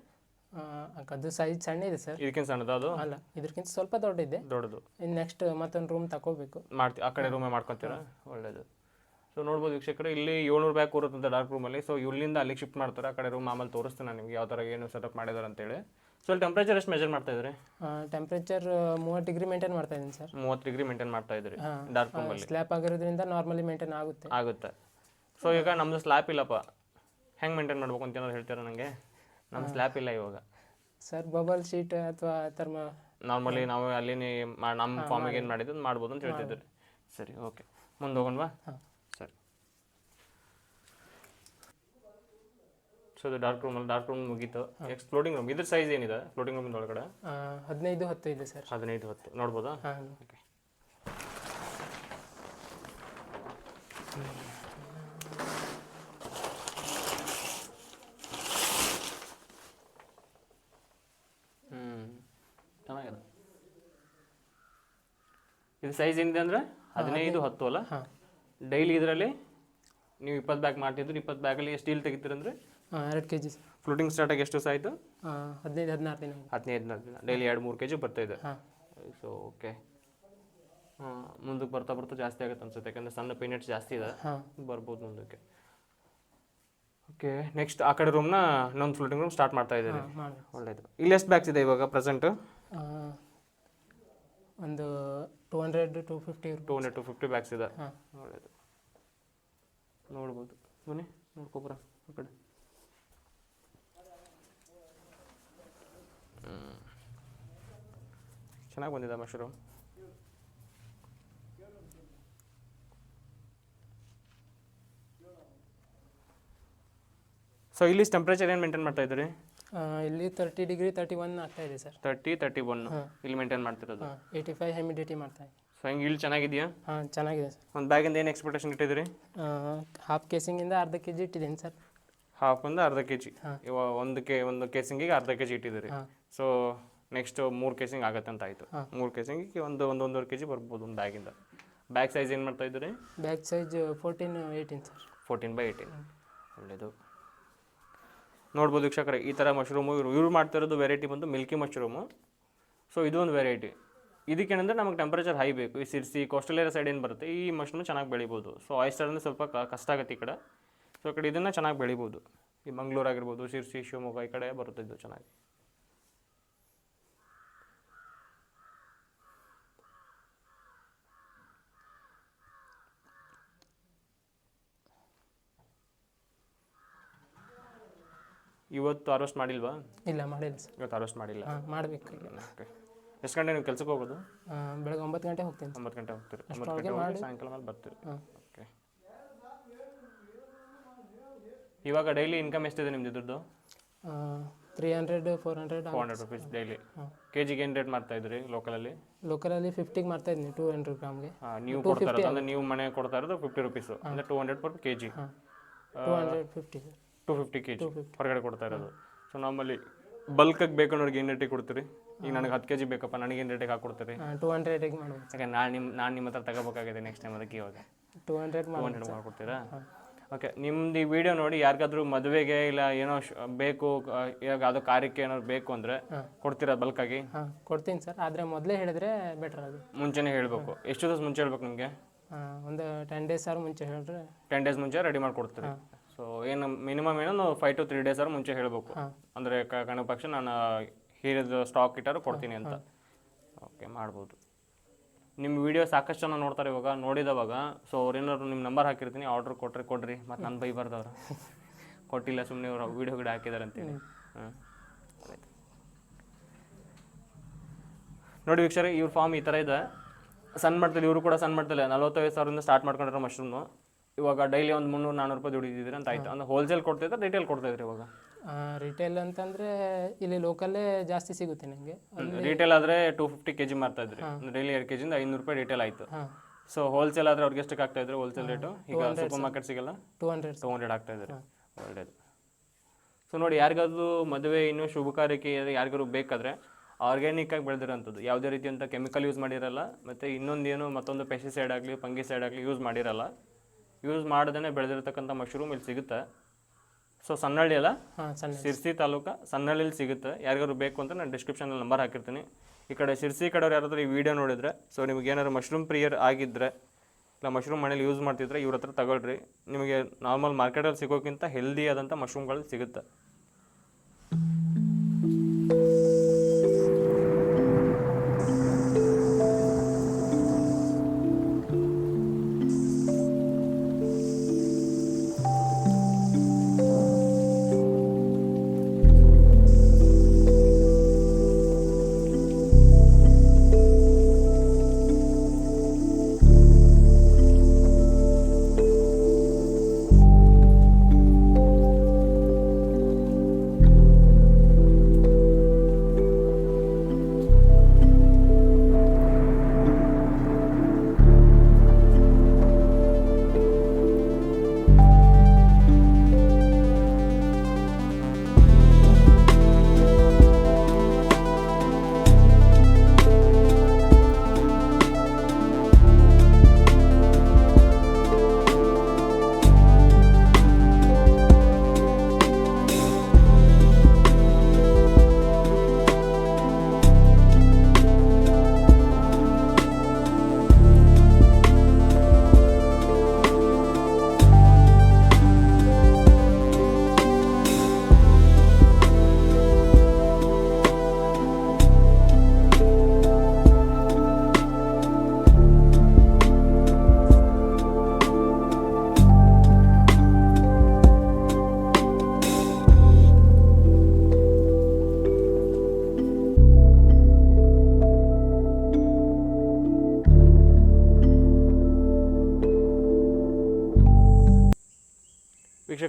ಅದು ಸೈಜ್ ಸಣ್ಣ ಇದೆ ಸರ್. ಇದಕ್ಕಿಂತ ಸಣ್ಣದ ಅದು? ಅಲ್ಲ ಇದಕ್ಕಿಂತ ಸ್ವಲ್ಪ ದೊಡ್ಡಿದೆ ದೊಡ್ಡದು. ಇನ್ನು ನೆಕ್ಸ್ಟ್ ಮತ್ತೊಂದು ರೂಮ್ ತಗೋಬೇಕು. ಮಾಡ್ತೀವಿ ಆ ಕಡೆ ರೂಮೇ ಮಾಡ್ಕೊತೀರಾ? ಒಳ್ಳೇದು. ಸೊ ನೋಡ್ಬೋದು ವೀಕ್ಷಕರು ಇಲ್ಲಿ ಏಳ್ನೂರು ಬ್ಯಾಗ್ ಕೂರುತ್ತಂತ ಡಾರ್ಕ್ ರೂಮಲ್ಲಿ ಸೊ ಇಲ್ಲಿಂದ ಅಲ್ಲಿಗೆ ಶಿಫ್ಟ್ ಮಾಡ್ತಾರೆ ಆ ಕಡೆ ರೂಮ್ ಆಮೇಲೆ ತೋರಿಸ್ತೀನಿ ನಾನು ನಿಮ್ಗೆ ಯಾವ ಥರ ಏನು ಸೆಟಪ್ ಮಾಡಿದಾರೆ ಅಂತೇಳಿ ಸೊ ಅಲ್ಲಿ ಟೆಂಪ್ರೇಚರ್ ಎಷ್ಟು ಮೆಜರ್ ಮಾಡ್ತಾ ಇದ್ರಿ? ಟೆಂಪ್ರೇಚರ್ ಮೂವತ್ತು ಡಿಗ್ರಿ ಮೇಂಟೈನ್ ಮಾಡ್ತಾ ಇದ್ದೀನಿ ಸರ್. ಮೂವತ್ತು ಡಿಗ್ರಿ ಮೇಂಟೈನ್ ಮಾಡ್ತಾ ಇದ್ರಿ ಡಾರ್ಕ್ ರೂಮಲ್ಲಿ ಸ್ಲ್ಯಾಪ್ ಆಗಿರೋದ್ರಿಂದ ನಾರ್ಮಲಿ ಮೇಂಟೈನ್ ಆಗುತ್ತೆ. ಆಗುತ್ತೆ. ಸೊ ಈಗ ನಮ್ಮದು ಸ್ಲ್ಯಾಪ್ ಇಲ್ಲಪ್ಪ. ಹೆಂಗೆ ಮೇಂಟೈನ್ ಮಾಡ್ಬೇಕು ಅಂತ ಏನಾದ್ರು ಹೇಳ್ತೀರಾ ನನಗೆ? ನಮ್ಮ ಸ್ಲ್ಯಾಪ್ ಇಲ್ಲ ಇವಾಗ. ಸರ್ ಬಬಲ್ ಶೀಟ್ ಅಥವಾ ಥರ್ಮ ನಾರ್ಮಲಿ ನಾವು ಅಲ್ಲಿ ನಮ್ಮ ಫಾರ್ಮಿಗೆ ಏನು ಮಾಡಿದ್ದು ಮಾಡ್ಬೋದು ಅಂತ ಹೇಳ್ತಿದ್ರು. ಸರಿ ಓಕೆ ಮುಂದೆ ಹೋಗೋಣವಾ. ಸರಿ. ಸೊ ಇದು ಡಾರ್ಕ್ ರೂಮಲ್ಲಿ ಡಾರ್ಕ್ ರೂಮ್ ಮುಗೀತು. ನೆಕ್ಸ್ಟ್ ಫ್ಲೋಟಿಂಗ್ ರೂಮ್ ಇದ್ರ ಸೈಜ್ ಏನಿದೆ? ಫ್ಲೋಟಿಂಗ್ ರೂಮಿಂದ ಒಳಗಡೆ? ಹದಿನೈದು ಹತ್ತು ಇದೆ ಸರ್ ಹದಿನೈದು ಹತ್ತು. ನೋಡ್ಬೋದಾ? ಓಕೆ ಇದು ಸೈಜ್ ಏನಿದೆ ಅಂದ್ರೆ ಹದಿನೈದು ಹತ್ತು ಅಲ್ಲ? ಡೈಲಿ ಇದರಲ್ಲಿ ನೀವು ಇಪ್ಪತ್ತು ಬ್ಯಾಗ್ ಮಾಡ್ತಿದ್ರು ಇಪ್ಪತ್ತು ಬ್ಯಾಗಲ್ಲಿ ಎಷ್ಟು ಇಲ್ಲಿ ತೆಗಿತೀರಂದ್ರೆ ಎರಡು ಕೆ ಜಿ ಫ್ಲೋಟಿಂಗ್ ಸ್ಟಾರ್ಟಾಗಿ ಎಷ್ಟು ದಿವಸ ಆಯಿತು? ಹದಿನೈದು ಹದಿನಾರು ದಿನ. ಹದಿನೈದು ಹದಿನಾರು ದಿನ. ಡೈಲಿ ಎರಡು ಮೂರು ಕೆ ಜಿ ಬರ್ತಾಯಿದೆ ಹಾಂ. ಸೊ ಓಕೆ ಹಾಂ ಮುಂದಕ್ಕೆ ಬರ್ತಾ ಬರ್ತಾ ಜಾಸ್ತಿ ಆಗುತ್ತೆ ಅನ್ಸುತ್ತೆ ಯಾಕಂದ್ರೆ ಸಣ್ಣ ಪೇನೆಟ್ಸ್ ಜಾಸ್ತಿ ಇದೆ. ಬರ್ಬೋದು ಮುಂದಕ್ಕೆ. ಓಕೆ ನೆಕ್ಸ್ಟ್ ಆ ಕಡೆ ರೂಮ್ನ ಇನ್ನೊಂದು ಫ್ಲೋಟಿಂಗ್ ರೂಮ್ ಸ್ಟಾರ್ಟ್ ಮಾಡ್ತಾ ಇದ್ದೀನಿ ಒಳ್ಳೆಯದು ಇಲ್ಲಿ ಎಷ್ಟು ಬ್ಯಾಗ್ಸ್ ಇದೆ ಇವಾಗ ಪ್ರೆಸೆಂಟು ಒಂದು two hundred two fifty two hundred two fifty bags ಇದೆ. ಹಾಂ. ಒಳ್ಳೆಯದು ನೋಡ್ಬೋದು. ಬನ್ನಿ ನೋಡ್ಕೊಬ್ರ ಆ ಕಡೆ. ಚೆನ್ನಾಗಿ ಬಂದಿದೆ ಮಶ್ರೂಮ್. ಸೊ ಇಲ್ಲಿ ಟೆಂಪ್ರೇಚರ್ ಏನು ಮೇಂಟೈನ್ ಮಾಡ್ತಾ ಇದ್ದೀರಿ? ಇಲ್ಲಿ ತರ್ಟಿ ಡಿಗ್ರಿ ತರ್ಟಿ ಒನ್ ಆಗ್ತಾ ಇದೆ ಸರ್. Thirty thirty one. ಇಲ್ಲಿ ಮೇಂಟೈನ್ ಮಾಡ್ತಿರೋದು? ಹಾಂ ಏಯ್ಟಿ ಫೈವ್ ಹ್ಯೂಮಿಡಿಟಿ ಮಾಡ್ತಾ ಇದೆ. ಸೊ ಹಂಗೆ ಇಲ್ಲಿ ಚೆನ್ನಾಗಿದೆಯಾ? ಹಾಂ ಚೆನ್ನಾಗಿದೆ ಸರ್. ಒಂದು ಬ್ಯಾಗಿಂದ ಏನು ಎಕ್ಸ್ಪೆಕ್ಟೇಷನ್ ಇಟ್ಟಿದ್ದೀರಿ? ಹಾಫ್ ಕೇಸಿಂಗಿಂದ ಅರ್ಧ ಕೆ ಜಿ ಇಟ್ಟಿದ್ದೀನಿ ಸರ್. ಹಾಫ್ ಒಂದು ಅರ್ಧ ಕೆ ಜಿ ಇವಾಗ ಒಂದು ಕೆ ಒಂದು ಕೇಸಿಂಗಿಗೆ ಅರ್ಧ ಕೆ ಜಿ ಇಟ್ಟಿದ್ದೀರಿ ಸೊ ನೆಕ್ಸ್ಟ್ ಮೂರು ಕೇಸಿಂಗ್ ಆಗತ್ತೆ ಅಂತ ಆಯಿತು. ಮೂರು ಕೇಸಿಂಗಿಗೆ ಒಂದು ಒಂದು ಒಂದೂವರೆ ಕೆ ಜಿ ಬರ್ಬೋದು ಒಂದು ಬ್ಯಾಗಿಂದ ಬ್ಯಾಗ್ ಸೈಜ್ ಏನು ಮಾಡ್ತಾ ಇದ್ದೀರಿ? Bag size fourteen eighteen sir. Fourteen by eighteen ಒಳ್ಳೆಯದು ನೋಡ್ಬೋದು ವೀಕ್ಷಕರೇ, ಈ ಥರ ಮಶ್ರೂಮು ಇವರು, ಇವ್ರು ಮಾಡ್ತಿರೋದು ವೆರೈಟಿ ಬಂದು ಮಿಲ್ಕಿ ಮಶ್ರೂಮು. ಸೊ ಇದು ಒಂದು ವೆರೈಟಿ ಇದಕ್ಕೇನಂದರೆ ನಮಗೆ ಟೆಂಪ್ರೇಚರ್ ಹೈ ಬೇಕು. ಈ ಸಿರ್ಸಿ ಕೋಸ್ಟಲ್ ಏರಿಯಾ ಸೈಡ್ ಏನು ಬರುತ್ತೆ, ಈ ಮಶ್ರೂಮ್ ಚೆನ್ನಾಗಿ ಬೆಳಿಬೋದು. ಸೊ ಆಯ್ಸ್ಟರ್ ಅಂದರೆ ಸ್ವಲ್ಪ ಕಷ್ಟ ಆಗುತ್ತೆ ಈ ಕಡೆ. ಸೊ ಈ ಕಡೆ ಇದನ್ನು ಚೆನ್ನಾಗಿ ಬೆಳಿಬೋದು. ಈ ಮಂಗಳೂರು ಆಗಿರ್ಬೋದು ಶಿರ್ಸಿ ಶಿವಮೊಗ್ಗ ಈ ಕಡೆ ಬರುತ್ತೆ ಇದು ಚೆನ್ನಾಗಿ. ಇವತ್ತು ಅರೆಸ್ಟ್ ಮಾಡಿಲ್ವಾ? ಇಲ್ಲ ಮಾಡಿಲ್ಲ ಸರ್. ಇವತ್ತು ಅರೆಸ್ಟ್ ಮಾಡಿಲ್ಲ? ಹಾಂ ಮಾಡಬೇಕು ಓಕೆ ಎಷ್ಟು ಗಂಟೆ ನೀವು ಕೆಲಸಕ್ಕೆ ಹೋಗೋದು? ಆ, ಬೆಳಗ್ಗೆ ಒಂಬತ್ತು ಗಂಟೆ ಹೋಗ್ತೀನಿ ಸರ್. ಒಂಬತ್ತು ಗಂಟೆ ಹೋಗ್ತೀರಿ. ಒಂಬತ್ತು ಗಂಟೆ ಹೋಗಿ ಸಾಯಂಕಾಲ ಮೇಲೆ ಬರ್ತೀರಿ. ಹಾಂ. ಓಕೆ ಇವಾಗ ಡೈಲಿ ಇನ್ಕಮ್ ಎಷ್ಟಿದೆ ನಿಮ್ದು ಇದ್ರದ್ದು three hundred four hundred four hundred rupees daily. K ಜಿಗೆ ಏನು ರೇಟ್ ಮಾಡ್ತಾ ಇದ್ರಿ ಲೋಕಲಲ್ಲಿ ಲೋಕಲಲ್ಲಿ ಫಿಫ್ಟಿಗೆ ಮಾಡ್ತಾ ಇದ್ದೀನಿ ಟೂ ಹಂಡ್ರೆಡ್ ಗ್ರಾಮ್ಗೆ ನೀವು ಕೊಡ್ತಾ ಇರೋದು ಅಂದರೆ ನೀವು ಮನೆ ಕೊಡ್ತಾ ಇರೋದು ಫಿಫ್ಟಿ ರುಪೀಸು ಅಂದರೆ two hundred per K G two hundred fifty sir. Two fifty K G ಹೊರಗಡೆ ಕೊಡ್ತಾ ಇರೋದು. ಸೊ ನಮ್ಮಲ್ಲಿ ಬಲ್ಕಾಗಿ ಬೇಕನ್ನೋರಿಗೆ ಏನು ರೇಟಿಗೆ ಕೊಡ್ತೀರಿ? ಈಗ ನನಗೆ ಹತ್ತು ಕೆ ಜಿ ಬೇಕಪ್ಪ ನನಗೆ ಏನು ರೇಟಿಗೆ ಹಾಕೊಡ್ತೀರಿ? ಟೂ ಹಂಡ್ರೆಡಿಗೆ ಮಾಡಿ ನಾನು ನಿಮ್ಮ ನಾನು ನಿಮ್ಮ ಹತ್ರ ತಗೋಬೇಕಾಗಿದೆ ನೆಕ್ಸ್ಟ್ ಟೈಮ್ ಅದಕ್ಕೆ ಇವಾಗ. ಟೂ ಹಂಡ್ರೆಡ್ ಟೂ ಮಾಡಿ ಹಂಡ್ರೆಡ್ ಮಾಡ್ಕೊಡ್ತೀರಾ? ಓಕೆ ನಿಮ್ದು ಈ ವಿಡಿಯೋ ನೋಡಿ ಯಾರಿಗಾದ್ರೂ ಮದುವೆಗೆ ಇಲ್ಲ ಏನೋ ಬೇಕು ಇವಾಗ ಅದು ಕಾರ್ಯಕ್ಕೆ ಏನಾದ್ರು ಬೇಕು ಅಂದರೆ ಕೊಡ್ತೀರಾ ಬಲ್ಕಾಗಿ ಹಾಂ ಕೊಡ್ತೀನಿ ಸರ್. ಆದರೆ ಮೊದಲೇ ಹೇಳಿದ್ರೆ ಬೆಟರ್ ಅದು. ಮುಂಚೆನೇ ಹೇಳಬೇಕು. ಎಷ್ಟು ದಿವಸ ಮುಂಚೆ ಹೇಳ್ಬೇಕು ನಿಮಗೆ? ಒಂದು ಟೆನ್ ಡೇಸ್ ಆರು ಮುಂಚೆ ಹೇಳಿದ್ರೆ ಟೆನ್ ಡೇಸ್ ಮುಂಚೆ ರೆಡಿ ಮಾಡ್ಕೊಡ್ತೀರಿ. ಸೊ ಏನು ಮಿನಿಮಮ್ ಏನೋ ಫೈವ್ ಟು ತ್ರೀ ಡೇಸ್ ಆರು ಮುಂಚೆ ಹೇಳಬೇಕು. ಅಂದರೆ ಕಣ ಪಕ್ಷ ನಾನು ಹೀರಿದ ಸ್ಟಾಕ್ ಇಟ್ಟಾರು ಕೊಡ್ತೀನಿ ಅಂತ. ಓಕೆ ಮಾಡ್ಬೋದು. ನಿಮ್ಮ ವಿಡಿಯೋ ಸಾಕಷ್ಟು ಜನ ನೋಡ್ತಾರೆ ಇವಾಗ ನೋಡಿದವಾಗ. ಸೊ ಅವ್ರೇನಾದ್ರು ನಿಮ್ಮ ನಂಬರ್ ಹಾಕಿರ್ತೀನಿ ಆರ್ಡ್ರ್ ಕೊಟ್ಟರೆ ಕೊಡ್ರಿ ಮತ್ತು ನಾನು ಬೈಬಾರ್ದವ್ರು [laughs] ಕೊಟ್ಟಿಲ್ಲ ಸುಮ್ಮನೆ ಅವ್ರು ವೀಡಿಯೋ ಗಿಡ ಹಾಕಿದ್ದಾರೆ ಅಂತೇಳಿ. ಹಾಂ. ನೋಡಿ ವೀಕ್ಷರ ಇವ್ರ ಫಾರ್ಮ್ ಈ ಥರ ಇದೆ. ಸಣ್ಣ ಮಾಡ್ತಾರೆ ಇವರು ಕೂಡ ಸಣ್ಣ ಮಾಡ್ತಾರೆ ನಲ್ವತ್ತೈದು ಸಾವಿರದಿಂದ ಸ್ಟಾರ್ಟ್ ಮಾಡ್ಕೊಂಡಿರೋ ಮಶ್ರೂಮು ಇವಾಗ ಡೈಲಿ ಒಂದು ಮುನ್ನೂರು ನಾನ್ನೂರು ರೂಪಾಯಿ ದುಡಿದಿದ್ದೀರಿ ಅಂತ ಆಯ್ತು. ಅಂದ್ರೆ ಹೋಲ್ಸೇಲ್ ಕೊಡ್ತಿದ್ರೆ ರಿಟೇಲ್ ಕೊಡ್ತಾ ಇದ್ರಿ ಇವಾಗ? ರಿಟೇಲ್ ಅಂತಂದ್ರೆ ಇಲ್ಲಿ ಲೋಕಲ್ಲೇ ಜಾಸ್ತಿ ಸಿಗುತ್ತೆ ನಿಮಗೆ ರಿಟೇಲ್ ಆದ್ರೆ ಟೂ ಫಿಫ್ಟಿ ಕೆ ಜಿ ಮಾರ್ತಾ ಇದ್ರಿ. ಡೈಲಿ ಎರಡು ಕೆ ಜಿಂದ ಐನೂರು ರೂಪಾಯಿ ರಿಟೇಲ್ ಆಯ್ತು. ಸೊ ಹೋಲ್ಸೇಲ್ ಆದ್ರೆ ಅವ್ರಿಗೆ ಎಷ್ಟಕ್ಕೆ ಆಗ್ತಾ ಇದ್ರೆ ಹೋಲ್ಸೇಲ್ ರೇಟು ಈಗ ಸೂಪರ್ ಮಾರ್ಕೆಟ್ ಸಿಗಲ್ಲ? ಟೂ ಹಂಡ್ರೆಡ್ ಟೂ ಹಂಡ್ರೆಡ್ ಆಗ್ತಾ ಇದ್ದಾರೆ ಒಳ್ಳೇದು. ಸೊ ನೋಡಿ ಯಾರಿಗಾದ್ರು ಮದುವೆ ಇನ್ನು ಶುಭ ಕಾರ್ಯಕ್ಕೆ ಯಾರಿಗಾರು ಬೇಕಾದ್ರೆ ಆರ್ಗ್ಯಾನಿಕ್ ಆಗಿ ಬೆಳೆದಿರೋಂಥದ್ದು. ಯಾವುದೇ ರೀತಿಯಂಥ ಕೆಮಿಕಲ್ ಯೂಸ್ ಮಾಡಿರಲ್ಲ ಮತ್ತು ಇನ್ನೊಂದೇನು ಮತ್ತೊಂದು ಪೆಸ್ಟಿಸೈಡ್ ಆಗಲಿ ಫಂಗಿಸೈಡ್ ಆಗಲಿ ಯೂಸ್ ಮಾಡಿರಲ್ಲ. ಯೂಸ್ ಮಾಡ್ದೇ ಬೆಳೆದಿರ್ತಕ್ಕಂಥ ಮಶ್ರೂಮ್ ಇಲ್ಲಿ ಸಿಗುತ್ತೆ. ಸೊ ಸನ್ನಳ್ಳಿ ಅಲ್ಲ? ಹಾಂ ಸಣ್ಣ ಶಿರ್ಸಿ ತಾಲೂಕು ಸನ್ನಳ್ಳಿಲಿ ಸಿಗುತ್ತೆ. ಯಾರಿಗಾದ್ರು ಬೇಕು ಅಂತ ನಾನು ಡಿಸ್ಕ್ರಿಪ್ಷನಲ್ಲಿ ನಂಬರ್ ಹಾಕಿರ್ತೀನಿ. ಈ ಕಡೆ ಶಿರ್ಸಿ ಕಡೆಯವ್ರು ಯಾರಾದ್ರೂ ಈ ವಿಡಿಯೋ ನೋಡಿದ್ರೆ ಸೊ ನಿಮ್ಗೆ ಏನಾದ್ರು ಮಶ್ರೂಮ್ ಪ್ರಿಯರ್ ಆಗಿದ್ದರೆ ಇಲ್ಲ ಮಶ್ರೂಮ್ ಮನೇಲಿ ಯೂಸ್ ಮಾಡ್ತಿದ್ರೆ ಇವ್ರ ಹತ್ರ ತಗೊಳ್ರಿ. ನಿಮಗೆ ನಾರ್ಮಲ್ ಮಾರ್ಕೆಟಲ್ಲಿ ಸಿಗೋಕ್ಕಿಂತ ಹೆಲ್ದಿ ಆದಂಥ ಮಶ್ರೂಮ್ಗಳು ಸಿಗುತ್ತೆ.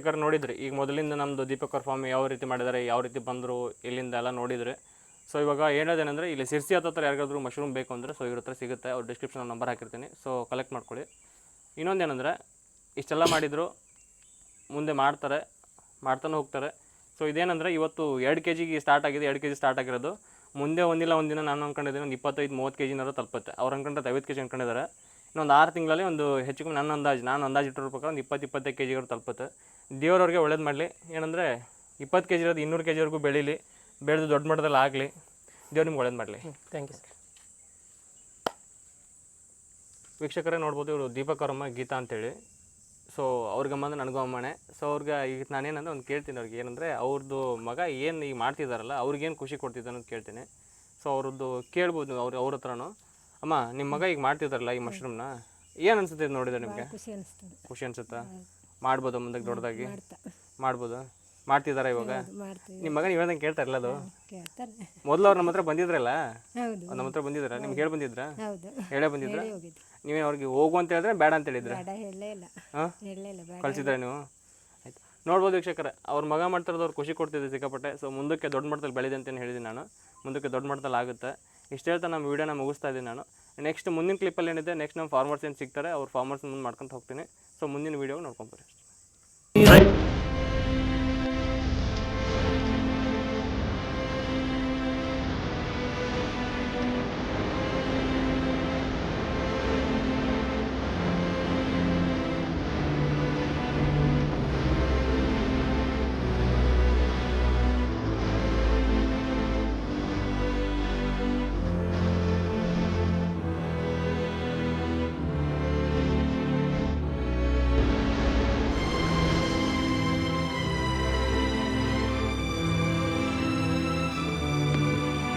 ವೀಕ್ಷಕರು ನೋಡಿದ್ರಿ. ಈಗ ಮೊದಲಿಂದ ನಮ್ಮದು ದೀಪಕ್ ಅವ್ರ ಫಾರ್ಮ್ ಯಾವ ರೀತಿ ಮಾಡಿದ್ದಾರೆ, ಯಾವ ರೀತಿ ಬಂದರು, ಇಲ್ಲಿಂದ ಎಲ್ಲ ನೋಡಿದರೆ. ಸೊ ಇವಾಗ ಹೇಳೋದೇನೆಂದರೆ ಇಲ್ಲಿ ಸಿರ್ಸಿ ಹತ್ರ ಯಾರಿಗಾದ್ರೂ ಮಶ್ರೂಮ್ ಬೇಕು ಅಂದರೆ ಸೊ ಇವ್ರ ಹತ್ರ ಸಿಗುತ್ತೆ. ಅವ್ರ ಡಿಸ್ಕ್ರಿಪ್ಷನ್ ನಂಬರ್ ಹಾಕಿರ್ತೀನಿ. ಸೊ ಕಲೆಕ್ಟ್ ಮಾಡ್ಕೊಳ್ಳಿ. ಇನ್ನೊಂದೇನೆಂದರೆ, ಇಷ್ಟೆಲ್ಲ ಮಾಡಿದರು, ಮುಂದೆ ಮಾಡ್ತಾರೆ, ಮಾಡ್ತಾನೆ ಹೋಗ್ತಾರೆ. ಸೊ ಇದೇನೆಂದರೆ, ಇವತ್ತು ಎರಡು ಕೆ ಜಿಗೆ ಸ್ಟಾರ್ಟ್ ಆಗಿದೆ, ಎರಡು ಕೆ ಜಿ ಸ್ಟಾರ್ಟ್ ಆಗಿರೋದು. ಮುಂದೆ ಒಂದಿಲ್ಲ ಒಂದಿನ ನಾನು ಅಂದ್ಕೊಂಡಿದ್ದೀನಿ ಒಂದು ಇಪ್ಪತ್ತೈದು ಮೂವತ್ತು ಕೆ ಜಿನಾರು ತಲುಪುತ್ತೆ. ಅವ್ರು ಅಂದ್ಕೊಂಡ್ರೆ ಐವತ್ತು ಕೆ ಜಿ ಅನ್ಕೊಂಡಿದ್ದಾರೆ. ಇನ್ನೊಂದು ಆರು ತಿಂಗಳಲ್ಲಿ ಒಂದು ಹೆಚ್ಚು ಕಮ್ಮಿ ನನ್ನ ಅಂದಾಜು ನಾನು ಅಂದಾಜು ಇಟ್ಟಿರೋ ಪ್ರಕಾರ ಒಂದು ಇಪ್ಪತ್ತು ಇಪ್ಪತ್ತೈದು ಕೆ ಜಿಗಳು ತಲುಪುತ್ತೆ. ದೇವ್ರವ್ರಿಗೆ ಒಳ್ಳೇದು ಮಾಡಲಿ. ಏನಂದರೆ ಇಪ್ಪತ್ತು ಕೆ ಜಿ ಇರೋದು ಇನ್ನೂರು ಕೆ ಜಿವರೆಗೂ ಬೆಳೀಲಿ ಬೆಳೆದು ದೊಡ್ಡ ಮಟ್ಟದಲ್ಲಿ ಆಗಲಿ. ದೇವ್ರು ನಿಮ್ಗೆ ಒಳ್ಳೇದು ಮಾಡಲಿ. ಥ್ಯಾಂಕ್ ಯು ಸರ್ ವೀಕ್ಷಕರೇ ನೋಡ್ಬೋದು ಇವರು ದೀಪಕ್ ಅವರಮ್ಮ ಗೀತಾ ಅಂತೇಳಿ. ಸೊ ಅವ್ರಿಗೆ ಅಮ್ಮ ಅಂದ್ರೆ ನನಗೂ ಅಮ್ಮನೇ ಸೊ ಅವ್ರಿಗೆ ಈಗ ನಾನೇನಂದ್ರೆ ಒಂದು ಕೇಳ್ತೀನಿ ಅವ್ರಿಗೆ. ಏನಂದರೆ ಅವ್ರದ್ದು ಮಗ ಏನು ಈಗ ಮಾಡ್ತಿದ್ದಾರಲ್ಲ ಅವ್ರಿಗೇನು ಖುಷಿ ಕೊಡ್ತಿದ್ದಾನೆ ಅಂತ ಕೇಳ್ತೀನಿ. ಸೊ ಅವ್ರದ್ದು ಕೇಳ್ಬೋದು ಅವ್ರ ಅವ್ರ ಹತ್ರನೂ. ಅಮ್ಮ ನಿಮ್ಮ ಮಗ ಈಗ ಮಾಡ್ತಿದ್ರಲ್ಲ ಈ ಮಶ್ರೂಮ್ನ ಏನ್ ಅನ್ಸುತ್ತೆ ಇದು ನೋಡಿದ್ರೆ ನಿಮಗೆ? ಖುಷಿ ಅನ್ಸುತ್ತ ಖುಷಿ ಅನ್ಸುತ್ತಾ? ಮಾಡ್ಬೋದಾ ಮುಂದಕ್ಕೆ ದೊಡ್ಡದಾಗಿ? ಮಾಡ್ತಾ. ಮಾಡ್ತಿದಾರ ಮಾಡ್ತಿದ್ದಾರೆ ಇವಾಗ ನಿಮ್ ನಿಮ್ಮ ಮಗನ ಹೇಳ್ದಂಗೆ ಕೇಳ್ತಾ ಇರಲ್ಲ ಅದು? ಕೇಳ್ತಾರೆ. ಮೊದಲು ಅವ್ರು ನಮ್ಮ ಹತ್ರ ಬಂದಿದ್ರಲ್ಲ? ಹೌದು. ನಮ್ಮ ಹತ್ರ ಬಂದಿದ್ರ? ನಿಮ್ಗೆ ಹೇಳಿ ಬಂದಿದ್ರಾ? ಹೌದು. ಹೇಳೇ ಬಂದಿದ್ರ? ಹೇಳಿ ಹೋಗಿದ್ದು. ನೀವೇ ಅವ್ರಿಗೆ ಹೋಗು ಅಂತ ಹೇಳಿದ್ರೆ ಬೇಡ ಅಂತ ಹೇಳಿದ್ರ? ಬೇಡ ಹೇಳಲೇ ಇಲ್ಲ. ಹಾಂ? ಹೇಳಲೇ ಇಲ್ಲ ಬೇಡ. ಕಳ್ಸಿದ್ರೆ ನೀವು? ಆಯ್ತು. ನೋಡ್ಬೋದು ವೀಕ್ಷಕರ ಅವ್ರ ಮಗ ಮಾಡ್ತಿರೋದು ಅವ್ರು ಖುಷಿ ಕೊಡ್ತಿದ್ದೆ ಸಿಕ್ಕಾಪಟ್ಟೆ. ಸೊ ಮುಂದಕ್ಕೆ ದೊಡ್ಡ ಮಟ್ಟದಲ್ಲಿ ಬೆಳೆದೆ ಅಂತ ಹೇಳಿದ್ದೀನಿ ನಾನು. ಮುಂದಕ್ಕೆ ದೊಡ್ಡ ಮಟ್ಟದಲ್ಲಿ ಆಗುತ್ತೆ. ಇಷ್ಟು ಹೇಳ್ತಾ ನಮ್ಮ ವೀಡಿಯೋನ ಮುಗಿಸ್ತಾ ಇದ್ದೀನಿ ನಾನು. ನೆಕ್ಸ್ಟ್ ಮುಂದಿನ ಕ್ಲಿಪ್ಪಲ್ಲಿ ಏನಿದೆ ನೆಕ್ಸ್ಟ್ ನಮ್ಮ ಫಾರ್ಮರ್ಸ್ ಏನು ಸಿಗ್ತಾರೆ, ಅವ್ರ ಫಾರ್ಮರ್ಸ್ ಮುಂದೆ ಮಾಡ್ಕೊಂತ ಹೋಗ್ತೀನಿ. ಸೊ ಮುಂದಿನ ವೀಡಿಯೋ ನೋಡ್ಕೊಂಬರ್ರಿ